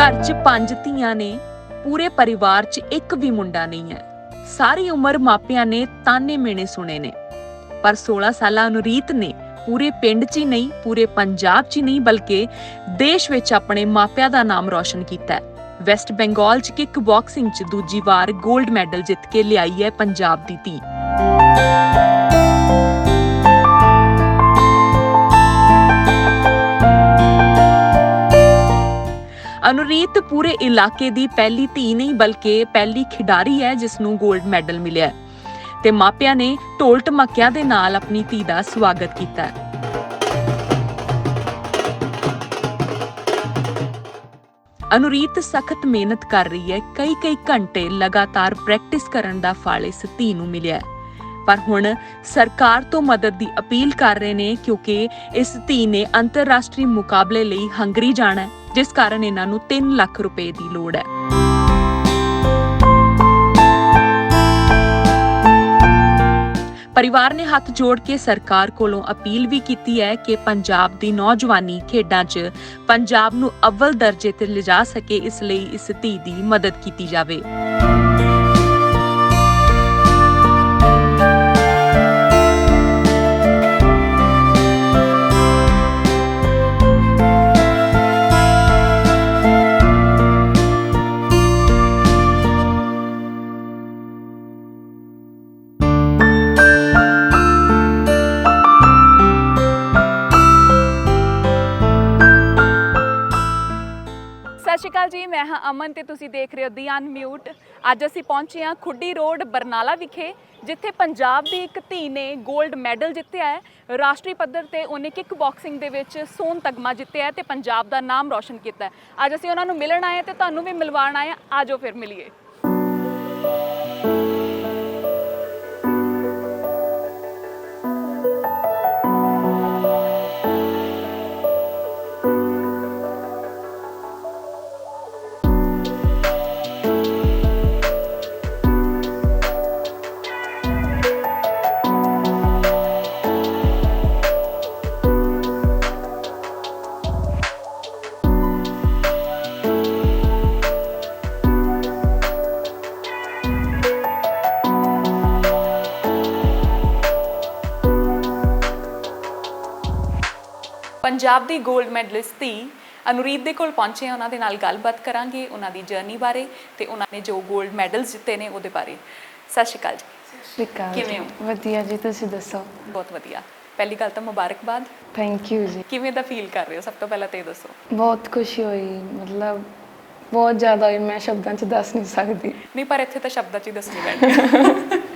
ਘਰ 'ਚ ਪੰਜ ਧੀਆਂ ਨੇ, ਪੂਰੇ ਪਰਿਵਾਰ 'ਚ ਇੱਕ ਵੀ ਮੁੰਡਾ ਨਹੀਂ ਹੈ। ਸਾਰੀ ਉਮਰ ਮਾਪਿਆਂ ਨੇ ਤਾਨੇ ਮੇਣੇ ਸੁਣੇ ਨੇ। ਪਰ 16 ਸਾਲਾਂ ਅਨੁਰੀਤ ਨੇ ਪੂਰੇ ਪਿੰਡ 'ਚ ਹੀ ਨਹੀਂ, ਪੂਰੇ ਪੰਜਾਬ 'ਚ ਹੀ ਨਹੀਂ, ਬਲਕਿ ਦੇਸ਼ ਵਿੱਚ ਆਪਣੇ ਮਾਪਿਆਂ ਦਾ ਨਾਮ ਰੌਸ਼ਨ ਕੀਤਾ ਹੈ। ਵੈਸਟ ਬੰਗਾਲ 'ਚ ਕਿਕ ਬਾਕਸਿੰਗ 'ਚ ਦੂਜੀ ਵਾਰ 골ਡ ਮੈਡਲ ਜਿੱਤ ਕੇ ਲਿਆਈ ਹੈ ਪੰਜਾਬ ਦੀ ਧੀ। ਅਨੁਰੀਤ ਪੂਰੇ ਇਲਾਕੇ ਦੀ ਪਹਿਲੀ ਧੀ ਨਹੀਂ ਬਲਕਿ ਪਹਿਲੀ ਖਿਡਾਰੀ ਹੈ, ਜਿਸ ਨੂੰ 골ਡ ਮੈਡਲ ਮਿਲਿਆ ਹੈ। ਤੇ ਮਾਪਿਆਂ ਨੇ ਢੋਲ ਢਮੱਕਿਆਂ ਦੇ ਨਾਲ ਆਪਣੀ ਧੀ ਦਾ ਸਵਾਗਤ ਕੀਤਾ ਹੈ। ਅਨੁਰੀਤ ਸਖਤ ਮਿਹਨਤ ਕਰ ਰਹੀ ਹੈ। ਕਈ ਕਈ ਘੰਟੇ ਲਗਾਤਾਰ ਪ੍ਰੈਕਟਿਸ ਕਰਨ ਦਾ ਫਲ ਇਸ ਧੀ ਨੂੰ ਮਿਲਿਆ ਹੈ। ਪਰ ਹੁਣ ਸਰਕਾਰ ਤੋਂ ਮਦਦ ਦੀ ਅਪੀਲ ਕਰ ਰਹੇ ਨੇ ਕਿਉਂਕਿ ਇਸ ਧੀ ਨੇ ਅੰਤਰਰਾਸ਼ਟਰੀ ਮੁਕਾਬਲੇ ਲਈ ਹੰਗਰੀ ਜਾਣਾ ਹੈ, ਜਿਸ ਕਾਰਨ ਇਹਨਾਂ ਨੂੰ 3 ਲੱਖ ਰੁਪਏ ਦੀ ਲੋੜ ਹੈ ਪਰਿਵਾਰ ਨੇ ਹੱਥ ਜੋੜ ਕੇ ਸਰਕਾਰ ਕੋਲੋਂ ਅਪੀਲ ਵੀ ਕੀਤੀ ਹੈ ਕਿ ਪੰਜਾਬ ਦੀ ਨੌਜਵਾਨੀ ਖੇਡਾਂ 'ਚ ਪੰਜਾਬ ਨੂੰ ਅਵਲ ਦਰਜੇ ਤੇ ਲਿਜਾ ਸਕੇ, ਇਸ ਲਈ ਇਸ ਧੀ ਦੀ ਮਦਦ ਕੀਤੀ ਜਾਵੇ। ਮੈਂ ਹਾਂ। ਅਮਨ, ਤੇ ਤੁਸੀਂ ਦੇਖ ਰਹੇ ਹੋ ਦੀ ਅਨਮਿਊਟ ਅੱਜ ਅਸੀਂ ਪਹੁੰਚੇ ਹਾਂ ਖੁੱਡੀ ਰੋਡ, ਬਰਨਾਲਾ ਵਿਖੇ, ਜਿੱਥੇ ਪੰਜਾਬ ਦੀ ਇੱਕ ਧੀ ਨੇ 골ਡ ਮੈਡਲ ਜਿੱਤਿਆ ਹੈ। ਰਾਸ਼ਟਰੀ ਪੱਧਰ ਤੇ ਉਹਨੇ ਕਿਕ ਬਾਕਸਿੰਗ ਦੇ ਵਿੱਚ ਸੋਨ ਤਗਮਾ ਜਿੱਤਿਆ ਹੈ ਤੇ ਪੰਜਾਬ ਦਾ ਨਾਮ ਰੌਸ਼ਨ ਕੀਤਾ ਹੈ। ਅੱਜ ਅਸੀਂ ਉਹਨਾਂ ਨੂੰ ਮਿਲਣ ਆਏ ਹਾਂ ਤੇ ਤੁਹਾਨੂੰ ਵੀ ਮਿਲਵਾਉਣ ਆਏ ਹਾਂ। ਆਜੋ ਫਿਰ, ਮਿਲੀਏ। ਪੰਜਾਬ ਦੀ 골ਡ ਮੈਡਲਿਸਟ ਧੀ ਅਨੁਰੀਤ ਦੇ ਕੋਲ ਪਹੁੰਚੇ ਹਾਂ ਉਹਨਾਂ ਦੇ ਨਾਲ ਗੱਲਬਾਤ ਕਰਾਂਗੇ ਉਹਨਾਂ ਦੀ ਜਰਨੀ ਬਾਰੇ ਤੇ ਉਹਨਾਂ ਨੇ ਜੋ 골ਡ ਮੈਡਲਸ ਜਿੱਤੇ ਨੇ ਉਹਦੇ ਬਾਰੇ। ਸਤਿ ਸ਼੍ਰੀ ਅਕਾਲ ਜੀ। ਅਕਾਲ ਕਿਵੇਂ। ਹੋ? ਵਧੀਆ ਜੀ ਤੁਸੀਂ ਦੱਸੋ? ਬਹੁਤ ਵਧੀਆ। ਪਹਿਲੀ ਗੱਲ ਤਾਂ ਮੁਬਾਰਕਬਾਦ। ਥੈਂਕ ਯੂ ਜੀ। ਕਿਵੇਂ ਦਾ ਫੀਲ ਕਰ ਰਹੇ ਹੋ? ਸਭ ਤੋਂ ਪਹਿਲਾਂ ਤੇ ਇਹ ਦੱਸੋ। ਬਹੁਤ ਖੁਸ਼ੀ ਹੋਈ ਮਤਲਬ ਬਹੁਤ ਜ਼ਿਆਦਾ ਹੋਈ ਮੈਂ ਸ਼ਬਦਾਂ 'ਚ ਦੱਸ ਨਹੀਂ ਸਕਦੀ। ਨਹੀਂ ਪਰ ਇੱਥੇ ਤਾਂ ਸ਼ਬਦਾਂ 'ਚ ਹੀ ਦੱਸਣੀ ਪੈਣੀ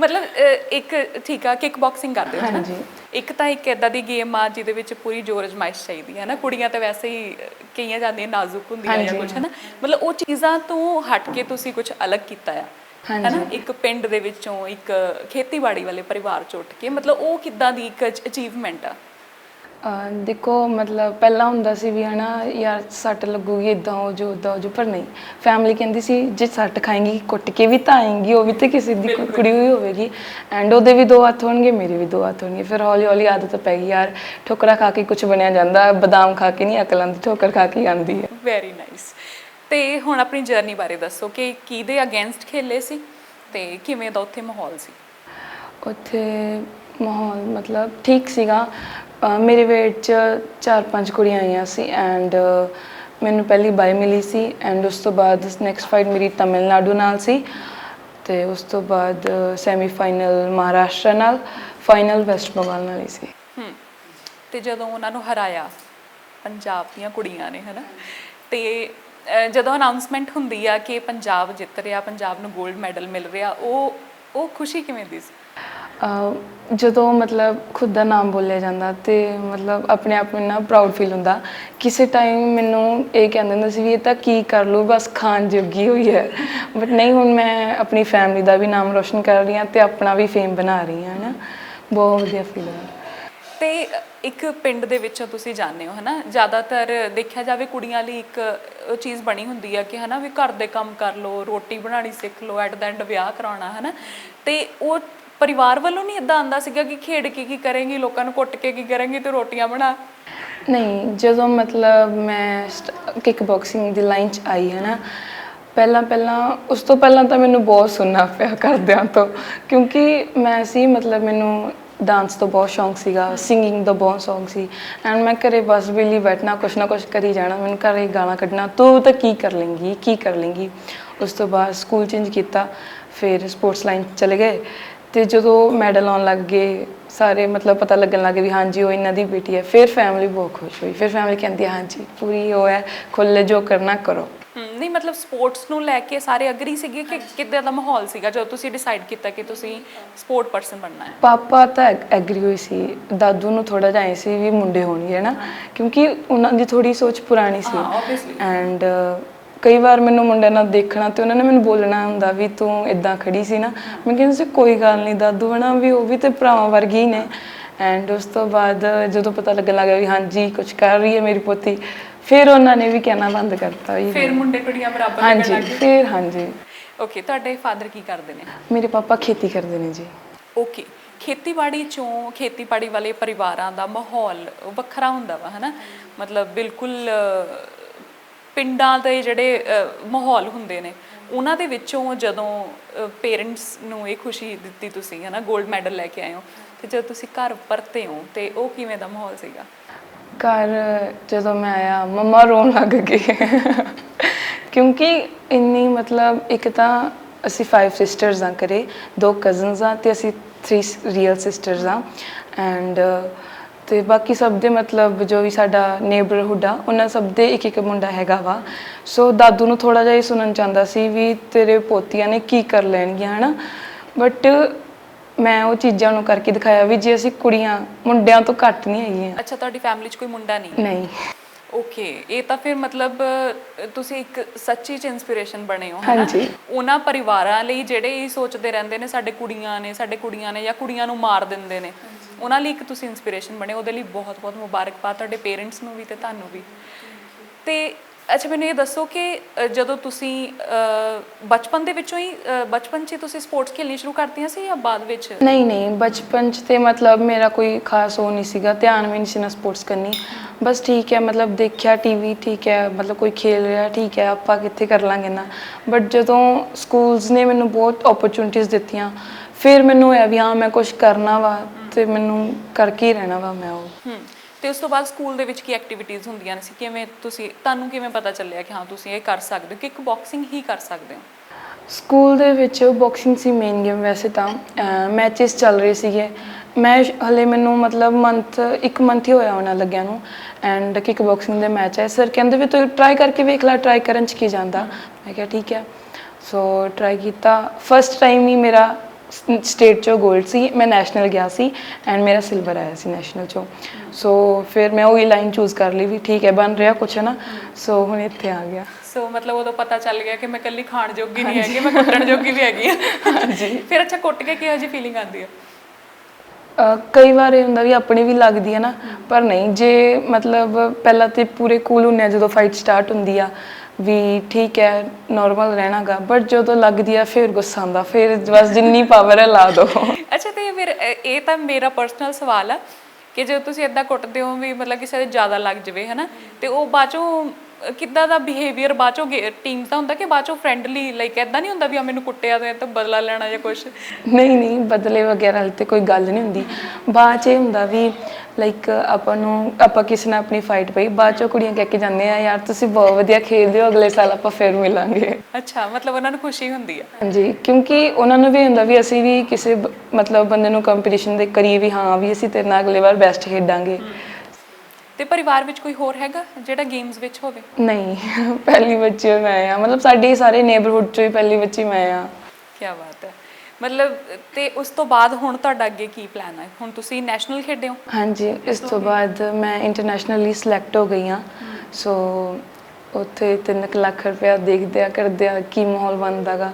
ਮਤਲਬ ਇੱਕ ਠੀਕ ਆ ਕਿਕ ਬਾਕਸਿੰਗ ਕਰਦੇ ਹੋ ਨਾ ਹਾਂਜੀ। ਇੱਕ ਤਾਂ ਇੱਕ ਇਦਾਂ ਦੀ ਗੇਮ ਆ ਜਿਹਦੇ ਵਿੱਚ ਪੂਰੀ ਜੋਰ ਅਜਮਾਇਸ਼ ਚਾਹੀਦੀ ਹੈ ਨਾ ਕੁੜੀਆਂ ਤਾਂ ਵੈਸੇ ਹੀ ਅਹ, ਕਈਆਂ ਜਾਂਦੀਆਂ ਨਾਜ਼ੁਕ ਹੁੰਦੀਆਂ ਜਾਂ ਹਾਂਜੀ। ਕੁਝ ਹੈ ਨਾ ਮਤਲਬ ਉਹ ਚੀਜ਼ਾਂ ਤੋਂ ਹਟ ਕੇ ਤੁਸੀਂ ਕੁਝ ਅਲੱਗ ਕੀਤਾ ਆ ਹੈ ਨਾ ਹਾਂਜੀ। ਇੱਕ ਪਿੰਡ ਦੇ ਵਿੱਚੋਂ ਇੱਕ ਖੇਤੀਬਾੜੀ ਵਾਲੇ ਪਰਿਵਾਰ ਚੋਂ ਉੱਠ ਕੇ ਮਤਲਬ ਉਹ ਕਿੱਦਾਂ ਦੀ ਇੱਕ ਅਚੀਵਮੈਂਟ ਆ ਦੇਖੋ ਮਤਲਬ ਪਹਿਲਾਂ ਹੁੰਦਾ ਸੀ ਵੀ ਹਨਾ ਯਾਰ ਸੱਟ ਲੱਗੂਗੀ ਇਦਾਂ ਹੋ ਜੋ ਉਦਾਂ ਹੋ ਜੋ ਪਰ ਨਹੀਂ। ਫੈਮਿਲੀ ਕਹਿੰਦੀ ਸੀ ਜੇ ਸੱਟ ਖਾਏਂਗੀ ਕੁੱਟ ਕੇ ਵੀ ਤਾਂ ਆਏਂਗੀ ਉਹ ਵੀ ਤੇ ਕਿਸੇ ਦੀ ਕੁੜੀ ਹੋਈ ਹੋਵੇਗੀ। ਐਂਡ ਉਹਦੇ ਵੀ ਦੋ ਹੱਥ ਹੋਣਗੇ ਮੇਰੇ ਵੀ ਦੋ ਹੱਥ ਹੋਣਗੇ। ਫਿਰ ਹੌਲੀ ਹੌਲੀ ਆਦਤ ਪੈ ਗਈ ਯਾਰ ਠੋਕਰਾ ਖਾ ਕੇ ਕੁਝ ਬਣਿਆ ਜਾਂਦਾ ਬਦਾਮ ਖਾ ਕੇ ਨਹੀਂ ਅਕਲ ਆਉਂਦੀ ਠੋਕਰ ਖਾ ਕੇ ਆਉਂਦੀ ਹੈ। ਵੈਰੀ ਨਾਈਸ ਤੇ ਹੁਣ ਆਪਣੀ ਜਰਨੀ ਬਾਰੇ ਦੱਸੋ ਕਿ ਕਿਹਦੇ ਅਗੇਂਸਟ ਖੇਲੇ ਸੀ ਤੇ ਕਿਵੇਂ ਦਾ ਉੱਥੇ ਮਾਹੌਲ ਸੀ? ਉੱਥੇ ਮਾਹੌਲ ਮਤਲਬ ਠੀਕ ਸੀਗਾ ਅਹ ਮੇਰੇ ਵੇਟ 'ਚ ਚਾਰ ਪੰਜ ਕੁੜੀਆਂ ਆਈਆਂ ਸੀ ਐਂਡ ਮੈਨੂੰ ਪਹਿਲੀ ਬਾਈ ਮਿਲੀ ਸੀ ਐਂਡ ਉਸ ਤੋਂ ਬਾਅਦ ਨੈਕਸਟ ਫਾਈਟ ਮੇਰੀ ਤਮਿਲਨਾਡੂ ਨਾਲ ਸੀ ਤੇ ਉਸ ਤੋਂ ਬਾਅਦ ਸੈਮੀ ਫਾਈਨਲ ਮਹਾਰਾਸ਼ਟਰ ਨਾਲ ਫਾਈਨਲ ਵੈਸਟ ਬੰਗਾਲ ਨਾਲ ਹੀ ਸੀ। ਹਮ ਤੇ ਜਦੋਂ ਉਹਨਾਂ ਨੂੰ ਹਰਾਇਆ ਪੰਜਾਬ ਦੀਆਂ ਕੁੜੀਆਂ ਨੇ ਹਨਾ ਤੇ ਅਹ, ਜਦੋਂ ਅਨਾਉਂਸਮੈਂਟ ਹੁੰਦੀ ਆ ਕਿ ਪੰਜਾਬ ਜਿੱਤ ਰਿਹਾ ਪੰਜਾਬ ਨੂੰ 골ਡ ਮੈਡਲ ਮਿਲ ਰਿਹਾ ਉਹ ਉਹ ਖੁਸ਼ੀ ਕਿਵੇਂ ਦੀ ਸੀ? ਜਦੋਂ ਮਤਲਬ ਖੁਦ ਦਾ ਨਾਮ ਬੋਲਿਆ ਜਾਂਦਾ ਤੇ ਮਤਲਬ ਆਪਣੇ ਆਪ ਨੂੰ ਇੰਨਾ ਪ੍ਰਾਊਡ ਫੀਲ ਹੁੰਦਾ, ਕਿਸੇ ਟਾਈਮ ਮੈਨੂੰ ਇਹ ਕਹਿੰਦੇ ਹੁੰਦੇ ਸੀ ਵੀ ਇਹ ਤਾਂ ਕੀ ਕਰ ਲੂ ਬਸ ਖਾਣ ਜੋਗੀ ਹੋਈ ਹੈ। ਬਟ ਨਹੀਂ, ਹੁਣ ਮੈਂ ਆਪਣੀ ਫੈਮਿਲੀ ਦਾ ਵੀ ਨਾਮ ਰੋਸ਼ਨ ਕਰ ਰਹੀ ਹਾਂ ਤੇ ਆਪਣਾ ਵੀ ਫੇਮ ਬਣਾ ਰਹੀ ਹਾਂ ਨਾ ਬਹੁਤ ਵਧੀਆ ਫੀਲ ਹੈ। ਤੇ ਇੱਕ ਪਿੰਡ ਦੇ ਵਿੱਚੋਂ ਤੁਸੀਂ ਜਾਂਦੇ ਹੋ, ਹਨਾ? ਜ਼ਿਆਦਾਤਰ ਦੇਖਿਆ ਜਾਵੇ ਕੁੜੀਆਂ ਲਈ ਇੱਕ ਉਹ ਚੀਜ਼ ਬਣੀ ਹੁੰਦੀ ਆ ਕਿ, ਹਨਾ, ਵੀ ਘਰ ਦੇ ਕੰਮ ਕਰ ਲਓ, ਰੋਟੀ ਬਣਾਉਣੀ ਸਿੱਖ ਲਓ ਐਟ ਦਾ ਐਂਡ ਵਿਆਹ ਕਰਾਉਣਾ, ਹਨਾ? ਤੇ ਉਹ ਪਰਿਵਾਰ ਵੱਲੋਂ ਨਹੀਂ ਇਦਾਂ ਆਂਦਾ ਸੀਗਾ ਕਿ ਖੇਡ ਕੇ ਕੀ ਕਰੇਂਗੀ, ਲੋਕਾਂ ਨੂੰ ਕੁੱਟ ਕੇ ਕੀ ਕਰੇਂਗੀ ਤੇ ਰੋਟੀਆਂ ਬਣਾ? ਨਹੀਂ, ਜਦੋਂ ਮਤਲਬ ਮੈਂ ਕਿਕ ਬਾਕਸਿੰਗ ਦੀ ਲਾਈਨ 'ਚ ਆਈ ਹੈ ਨਾ ਪਹਿਲਾਂ ਪਹਿਲਾਂ, ਉਸ ਤੋਂ ਪਹਿਲਾਂ ਤਾਂ ਮੈਨੂੰ ਬਹੁਤ ਸੁਣਨਾ ਪਿਆ ਘਰਦਿਆਂ ਤੋਂ, ਕਿਉਂਕਿ ਮੈਂ ਸੀ, ਮਤਲਬ ਮੈਨੂੰ ਡਾਂਸ ਤੋਂ ਬਹੁਤ ਸ਼ੌਂਕ ਸੀਗਾ ਸਿੰਗਿੰਗ ਦਾ ਬਹੁਤ ਸ਼ੌਂਕ ਸੀ ਐਂਡ ਮੈਂ ਘਰੇ ਬਸ ਵਿਲੀ ਬੈਠਣਾ, ਕੁਛ ਨਾ ਕੁਛ ਕਰੀ ਜਾਣਾ, ਮੈਨੂੰ ਘਰੇ ਗਾਣਾ ਕੱਢਣਾ, ਤੂੰ ਤਾਂ ਕੀ ਕਰ ਲੇਂਗੀ, ਕੀ ਕਰ ਲੇਂਗੀ। ਉਸ ਤੋਂ ਬਾਅਦ ਸਕੂਲ ਚੇਂਜ ਕੀਤਾ, ਫਿਰ ਸਪੋਰਟਸ ਲਾਈਨ ਚਲੇ ਗਏ ਤੇ ਜਦੋਂ ਮੈਡਲ ਆਉਣ ਲੱਗ ਗਏ ਸਾਰੇ ਮਤਲਬ ਪਤਾ ਲੱਗਣ ਲੱਗੇ ਵੀ ਹਾਂਜੀ ਉਹ ਇਹਨਾਂ ਦੀ ਬੇਟੀ ਹੈ। ਫਿਰ ਫੈਮਿਲੀ ਬਹੁਤ ਖੁਸ਼ ਹੋਈ। ਫਿਰ ਫੈਮਿਲੀ ਕਹਿੰਦੀ ਹੈ, ਹਾਂਜੀ ਪੂਰੀ ਉਹ ਹੈ ਖੁੱਲੇ ਜੋ ਕਰਨਾ ਕਰੋ। ਹਮ, ਨਹੀਂ ਮਤਲਬ ਸਪੋਰਟਸ ਨੂੰ ਲੈ ਕੇ ਸਾਰੇ ਅਗਰੀ ਸੀਗੇ ਕਿ ਕਿੱਦਾਂ ਦਾ ਮਾਹੌਲ ਸੀਗਾ ਜਦੋਂ ਤੁਸੀਂ ਡਿਸਾਈਡ ਕੀਤਾ ਕਿ ਤੁਸੀਂ ਸਪੋਰਟ ਪਰਸਨ ਬਣਨਾ ਹੈ? ਪਾਪਾ ਤਾਂ ਐਗਰੀ ਹੋਈ ਸੀ। ਦਾਦੂ ਨੂੰ ਥੋੜਾ ਜਿਹਾ ਐਂ ਸੀ ਵੀ ਮੁੰਡੇ ਹੋਣਗੇ ਨਾ ਕਿਉਂਕਿ ਉਹਨਾਂ ਦੀ ਥੋੜੀ ਸੋਚ ਪੁਰਾਣੀ ਸੀ। ਹਾਂ, obviously। ਐਂਡ ਕਈ ਵਾਰ ਮੈਨੂੰ ਮੁੰਡਿਆਂ ਨਾਲ ਦੇਖਣਾ ਤੇ ਉਹਨਾਂ ਨੇ ਮੈਨੂੰ ਬੋਲਣਾ ਹੁੰਦਾ ਵੀ ਤੂੰ ਇਦਾਂ ਖੜੀ ਸੀ ਨਾ। ਮੈਂ ਕਹਿੰਦੀ ਸੀ ਕੋਈ ਗੱਲ ਨਹੀਂ ਦਾਦੂ ਹਨਾ ਵੀ ਉਹ ਵੀ ਤੇ ਭਰਾਵਾਂ ਵਰਗੀ ਹੀ ਨੇ। ਐਂਡ ਉਸ ਤੋਂ ਬਾਅਦ ਜਦੋਂ ਪਤਾ ਲੱਗਣ ਲੱਗਾ ਵੀ ਹਾਂਜੀ ਕੁਝ ਕਰ ਰਹੀ ਹੈ ਮੇਰੀ ਪੋਤੀ ਫਿਰ ਉਹਨਾਂ ਨੇ ਵੀ ਕਹਿਣਾ ਬੰਦ ਕਰਤਾ ਵੀ ਫਿਰ ਮੁੰਡੇ ਕੁੜੀਆਂ ਬਰਾਬਰ ਲੱਗਣ ਹਾਂਜੀ ਗਏ ਫਿਰ ਹਾਂਜੀ। ਓਕੇ ਤੁਹਾਡੇ ਫਾਦਰ ਕੀ ਕਰਦੇ ਨੇ? ਮੇਰੇ ਪਾਪਾ ਖੇਤੀ ਕਰਦੇ ਨੇ ਜੀ। ਓਕੇ ਖੇਤੀਬਾੜੀ ਚੋਂ ਖੇਤੀਬਾੜੀ ਵਾਲੇ ਪਰਿਵਾਰਾਂ ਦਾ ਮਾਹੌਲ ਵੱਖਰਾ ਹੁੰਦਾ ਵਾ ਹਨਾ? ਮਤਲਬ ਬਿਲਕੁਲ ਅਹ, ਪਿੰਡਾਂ ਦੇ ਜਿਹੜੇ ਮਾਹੌਲ ਹੁੰਦੇ ਨੇ, ਉਹਨਾਂ ਦੇ ਵਿੱਚੋਂ ਜਦੋਂ ਪੇਰੈਂਟਸ ਨੂੰ ਇਹ ਖੁਸ਼ੀ ਦਿੱਤੀ ਤੁਸੀਂ, ਹਨਾ 골ਡ ਮੈਡਲ ਲੈ ਕੇ ਆਏ ਹੋ, ਤੇ ਜਦੋਂ ਤੁਸੀਂ ਘਰ ਪਰਤੇ ਹੋ, ਤੇ ਉਹ ਕਿਵੇਂ ਦਾ ਮਾਹੌਲ ਸੀਗਾ? ਘਰ ਜਦੋਂ ਮੈਂ ਆਇਆ, ਮੰਮਾ ਰੋਣ ਲੱਗ ਗਏ। ਕਿਉਂਕਿ ਇੰਨੀ ਮਤਲਬ, ਇੱਕ ਤਾਂ ਅਸੀਂ 5 ਸਿਸਟਰਸ ਆ ਕਰੇ ਦੋ ਕਜ਼ਨਸ ਆ ਤੇ ਅਸੀਂ 3 ਰੀਅਲ ਸਿਸਟਰਸ ਆ ਐਂਡ ਤੇ ਬਾਕੀ ਸਭ ਦੇ ਮਤਲਬ ਜੋ ਵੀ ਸਾਡਾ ਨੇਬਰਹੁੱਡ ਆ ਉਹਨਾਂ ਸਭ ਦੇ ਇੱਕ ਇੱਕ ਮੁੰਡਾ ਹੈਗਾ ਵਾ। ਸੋ ਦਾਦੂ ਨੂੰ ਥੋੜਾ ਜਿਹਾ ਹੀ ਸੁਣਨ ਚਾਹੁੰਦਾ ਸੀ ਵੀ ਤੇਰੇ ਪੋਤੀਆਂ ਨੇ ਕੀ ਕਰ ਲੈਣਗੀਆਂ ਹਨਾ? ਬਟ ਮੈਂ ਉਹ ਚੀਜ਼ਾਂ ਨੂੰ ਕਰਕੇ ਦਿਖਾਇਆ ਵੀ ਜੇ ਅਸੀਂ ਕੁੜੀਆਂ ਮੁੰਡਿਆਂ ਤੋਂ ਘੱਟ ਨਹੀਂ ਹੈਗੀਆਂ। ਅੱਛਾ ਤੁਹਾਡੀ ਫੈਮਿਲੀ 'ਚ ਕੋਈ ਮੁੰਡਾ ਨਹੀਂ? ਨਹੀਂ। ਓਕੇ ਇਹ ਤਾਂ ਫਿਰ ਮਤਲਬ ਤੁਸੀਂ ਇੱਕ ਸੱਚੀ ਚ ਇਨਸਪੀਰੇਸ਼ਨ ਬਣੇ ਹੋ ਹਨਾ? ਹਾਂਜੀ। ਉਹਨਾਂ ਪਰਿਵਾਰਾਂ ਲਈ ਜਿਹੜੇ ਇਹ ਸੋਚਦੇ ਰਹਿੰਦੇ ਨੇ ਸਾਡੇ ਕੁੜੀਆਂ ਨੇ ਸਾਡੇ ਕੁੜੀਆਂ ਨੇ ਜਾਂ ਕੁੜੀਆਂ ਨੂੰ ਮਾਰ ਦਿੰਦੇ ਨੇ। ਉਹਨਾਂ ਲਈ ਇੱਕ ਤੁਸੀਂ ਇਨਸਪੀਰੇਸ਼ਨ ਬਣੇ, ਉਹਦੇ ਲਈ ਬਹੁਤ ਬਹੁਤ ਮੁਬਾਰਕਬਾਦ ਤੁਹਾਡੇ ਪੇਰੈਂਟਸ ਨੂੰ ਵੀ ਤੇ ਤੁਹਾਨੂੰ ਵੀ। ਤੇ ਅੱਛਾ, ਮੈਨੂੰ ਇਹ ਦੱਸੋ ਕਿ ਜਦੋਂ ਤੁਸੀਂ ਬਚਪਨ ਦੇ ਵਿੱਚੋਂ ਹੀ ਬਚਪਨ 'ਚ ਹੀ ਤੁਸੀਂ ਸਪੋਰਟਸ ਖੇਡਣੀ ਸ਼ੁਰੂ ਕਰਤੀਆਂ ਸੀ ਜਾਂ ਬਾਅਦ ਵਿੱਚ? ਨਹੀਂ ਨਹੀਂ, ਬਚਪਨ ਚ ਤੇ ਮਤਲਬ ਮੇਰਾ ਕੋਈ ਖਾਸ ਉਹ ਨਹੀਂ ਸੀਗਾ, ਧਿਆਨ ਵੀ ਨਹੀਂ ਸੀ ਨਾ ਸਪੋਰਟਸ ਕਰਨੀ। ਬਸ ਠੀਕ ਹੈ, ਮਤਲਬ ਦੇਖਿਆ ਟੀਵੀ ਠੀਕ ਹੈ, ਮਤਲਬ ਕੋਈ ਖੇਲ ਰਿਹਾ, ਠੀਕ ਹੈ, ਆਪਾਂ ਕਿੱਥੇ ਕਰ ਲਾਂਗੇ ਨਾ। ਬਟ ਜਦੋਂ ਸਕੂਲਸ ਨੇ ਮੈਨੂੰ ਬਹੁਤ ਓਪਰਚੁਨਿਟੀਆਂ ਦਿੱਤੀਆਂ, ਫਿਰ ਮੈਨੂੰ ਹੋਇਆ ਵੀ, ਹਾਂ, ਮੈਂ ਕੁਝ ਕਰਨਾ ਵਾ। ਤੇ ਮੈਨੂੰ ਕਰਕੇ ਹੀ ਰਹਿਣਾ ਵਾ ਮੈਂ ਉਹ। ਹੂੰ ਤੇ ਉਸ ਤੋਂ ਬਾਅਦ ਸਕੂਲ ਦੇ ਵਿੱਚ ਕੀ ਐਕਟੀਵਿਟੀਆਂ ਹੁੰਦੀਆਂ ਸੀ? ਕਿਵੇਂ ਤੁਸੀਂ ਤੁਹਾਨੂੰ ਕਿਵੇਂ ਪਤਾ ਚੱਲਿਆ ਕਿ ਹਾਂ ਤੁਸੀਂ ਇਹ ਕਰ ਸਕਦੇ ਹੋ? ਕਿ ਇੱਕ ਬਾਕਸਿੰਗ ਹੀ ਕਰ ਸਕਦੇ ਹੋ? ਸਕੂਲ ਦੇ ਵਿੱਚ ਬਾਕਸਿੰਗ ਸੀ ਮੇਨ ਗੇਮ ਵੈਸੇ ਤਾਂ। ਮੈਚਸ ਚੱਲ ਰਹੇ ਸੀਗੇ। ਮੈਂ ਹਲੇ ਮੈਨੂੰ ਮਤਲਬ ਮੰਥ ਇੱਕ ਮੰਥ ਹੀ ਹੋਇਆ ਹੋਣਾ ਲੱਗਿਆ ਨੂੰ। ਐਂਡ ਕਿਕ ਬਾਕਸਿੰਗ ਦੇ ਮੈਚ ਹੈ ਸਰ ਕਹਿੰਦੇ ਵੀ ਤੂੰ ਟਰਾਈ ਕਰਕੇ ਵੇਖ ਲੈ ਟਰਾਈ ਕਰਨ ਚ ਕੀ ਜਾਂਦਾ। ਮੈਂ ਕਿਹਾ ਠੀਕ ਹੈ। ਸੋ ਟਰਾਈ ਕੀਤਾ। ਫਸਟ ਟਾਈਮ ਹੀ ਮੇਰਾ ਸਟੇਟ ਚੋਂ 골ਡ ਸੀ ਮੈਂ ਨੈਸ਼ਨਲ ਗਿਆ ਸੀ ਐਂਡ ਮੇਰਾ ਸਿਲਵਰ ਆਇਆ ਸੀ ਨੈਸ਼ਨਲ ਚੋਂ। ਸੋ ਫਿਰ ਮੈਂ ਉਹੀ ਲਾਈਨ ਚੂਜ਼ ਕਰ ਲਈ ਵੀ ਠੀਕ ਹੈ ਬਣ ਰਿਹਾ ਕੁਛ ਹੈ ਨਾ? ਸੋ ਹੁਣ ਇੱਥੇ ਆ ਗਿਆ। ਸੋ ਮਤਲਬ ਉਦੋਂ ਪਤਾ ਚੱਲ ਗਿਆ ਕਿ ਮੈਂ ਇਕੱਲੀ ਖਾਣ ਜੋਗੀ ਨਹੀਂ ਹੈਗੀ ਮੈਂ ਕੁੱਟਣ ਜੋਗੀ ਵੀ ਹੈਗੀ ਹਾਂ। ਹਾਂਜੀ। ਫਿਰ ਅੱਛਾ ਕੁੱਟ ਕੇ ਕਿਹੋ ਜਿਹੀ ਫੀਲਿੰਗ ਆਉਂਦੀ ਹੈ ਕਈ ਵਾਰ ਇਹ ਹੁੰਦਾ ਵੀ ਆਪਣੀ ਵੀ ਲੱਗਦੀ ਹੈ ਨਾ ਪਰ ਨਹੀਂ ਜੇ ਮਤਲਬ ਪਹਿਲਾਂ ਤੇ ਪੂਰੇ ਕੂਲ ਹੁੰਨੇ ਆ ਜਦੋਂ ਫਾਈਟ ਸਟਾਰਟ ਹੁੰਦੀ ਆ ਵੀ ਠੀਕ ਹੈ ਨਾਰਮਲ ਰਹਿਣਾਗਾ ਬਟ ਜਦੋਂ ਲੱਗਦੀ ਆ ਫਿਰ ਗੁੱਸਾ ਆਉਂਦਾ, ਫਿਰ ਬਸ ਜਿੰਨੀ ਪਾਵਰ ਹੈ ਲਾ ਦੋ। ਅੱਛਾ, ਤੇ ਫਿਰ ਇਹ- ਤਾਂ ਮੇਰਾ ਪਰਸਨਲ ਸਵਾਲ ਆ ਕਿ ਜੇ ਤੁਸੀਂ ਇਦਾਂ ਕੁੱਟਦੇ ਹੋ ਵੀ ਮਤਲਬ ਕਿਸੇ ਦੇ ਜ਼ਿਆਦਾ ਲੱਗ ਜਾਵੇ, ਹਨਾ, ਤੇ ਉਹ ਬਾਅਦੋਂ ਕਿੱਦਾਂ ਦਾ ਬਿਹੇਵੀਅਰ ਬਾਅਦੋਂ ਟੀਮਸ ਦਾ ਹੁੰਦਾ ਕਿ ਬਾਅਦੋਂ ਫ੍ਰੈਂਡਲੀ ਲਾਈਕ ਇਦਾਂ ਨਹੀਂ ਹੁੰਦਾ ਵੀ ਆ ਮੈਨੂੰ ਕੁੱਟਿਆ ਤੇ ਤਾਂ ਬਦਲਾ ਲੈਣਾ ਜਾਂ ਕੁਝ ਨਹੀਂ ਨਹੀਂ ਬਦਲੇ ਵਗੈਰਾ ਵਾਲੀ ਤੇ ਕੋਈ ਗੱਲ ਨਹੀਂ ਹੁੰਦੀ। ਬਾਅਦ ਚ ਇਹ ਹੁੰਦਾ ਵੀ ਲਾਈਕ ਆਪਾਂ ਨੂੰ ਆਪਾਂ ਕਿਸੇ ਨਾਲ ਆਪਣੀ ਫਾਈਟ ਪਈ ਬਾਅਦ ਕੁੜੀਆਂ ਕਹਿ ਕੇ ਜਾਂਦੇ ਆ ਯਾਰ ਤੁਸੀਂ ਬਹੁਤ ਵਧੀਆ ਖੇਡਦੇ ਹੋ ਅਗਲੇ ਸਾਲ ਆਪਾਂ ਫਿਰ ਮਿਲਾਂਗੇ। ਅੱਛਾ ਮਤਲਬ ਉਹਨਾਂ ਨੂੰ ਖੁਸ਼ੀ ਹੁੰਦੀ ਆ। ਹਾਂਜੀ ਕਿਉਂਕਿ ਉਹਨਾਂ ਨੂੰ ਵੀ ਹੁੰਦਾ ਵੀ ਅਸੀਂ ਵੀ ਕਿਸੇ ਮਤਲਬ ਬੰਦੇ ਨੂੰ ਕੰਪੀਟੀਸ਼ਨ ਦੇ ਕਰੀਏ ਵੀ ਹਾਂ ਵੀ ਅਸੀਂ ਤੇਰੇ ਨਾਲ ਅਗਲੇ ਵਾਰ ਬੈਸਟ ਖੇਡਾਂਗੇ। ਤੇ ਪਰਿਵਾਰ ਵਿੱਚ ਕੋਈ ਹੋਰ ਹੈਗਾ ਜਿਹੜਾ ਗੇਮਸ ਵਿੱਚ ਹੋਵੇ? ਨਹੀਂ ਪਹਿਲੀ ਬੱਚੀ ਮੈਂ ਆ। ਮਤਲਬ ਸਾਡੇ ਸਾਰੇ ਨੇਬਰਹੁੱਡ ਚੋਂ ਹੀ ਪਹਿਲੀ ਬੱਚੀ ਮੈਂ ਆ। ਕੀ ਬਾਤ ਹੈ। ਮਤਲਬ ਤੇ ਉਸ ਤੋਂ ਬਾਅਦ ਹੁਣ ਤੁਹਾਡਾ ਅੱਗੇ ਕੀ ਪਲਾਨ ਹੈ? ਹੁਣ ਤੁਸੀਂ ਨੈਸ਼ਨਲ ਖੇਡੇ ਹੋ? ਹਾਂਜੀ ਇਸ ਤੋਂ ਬਾਅਦ ਮੈਂ ਇੰਟਰਨੈਸ਼ਨਲੀ ਸਿਲੈਕਟ ਹੋ ਗਈ ਆ। ਸੋ ਉੱਥੇ 3 ਲੱਖ ਰੁਪਇਆ ਦੇਖਦੇ ਆ ਕਰਦੇ ਆ ਕੀ ਮਾਹੌਲ ਬਣਦਾਗਾ।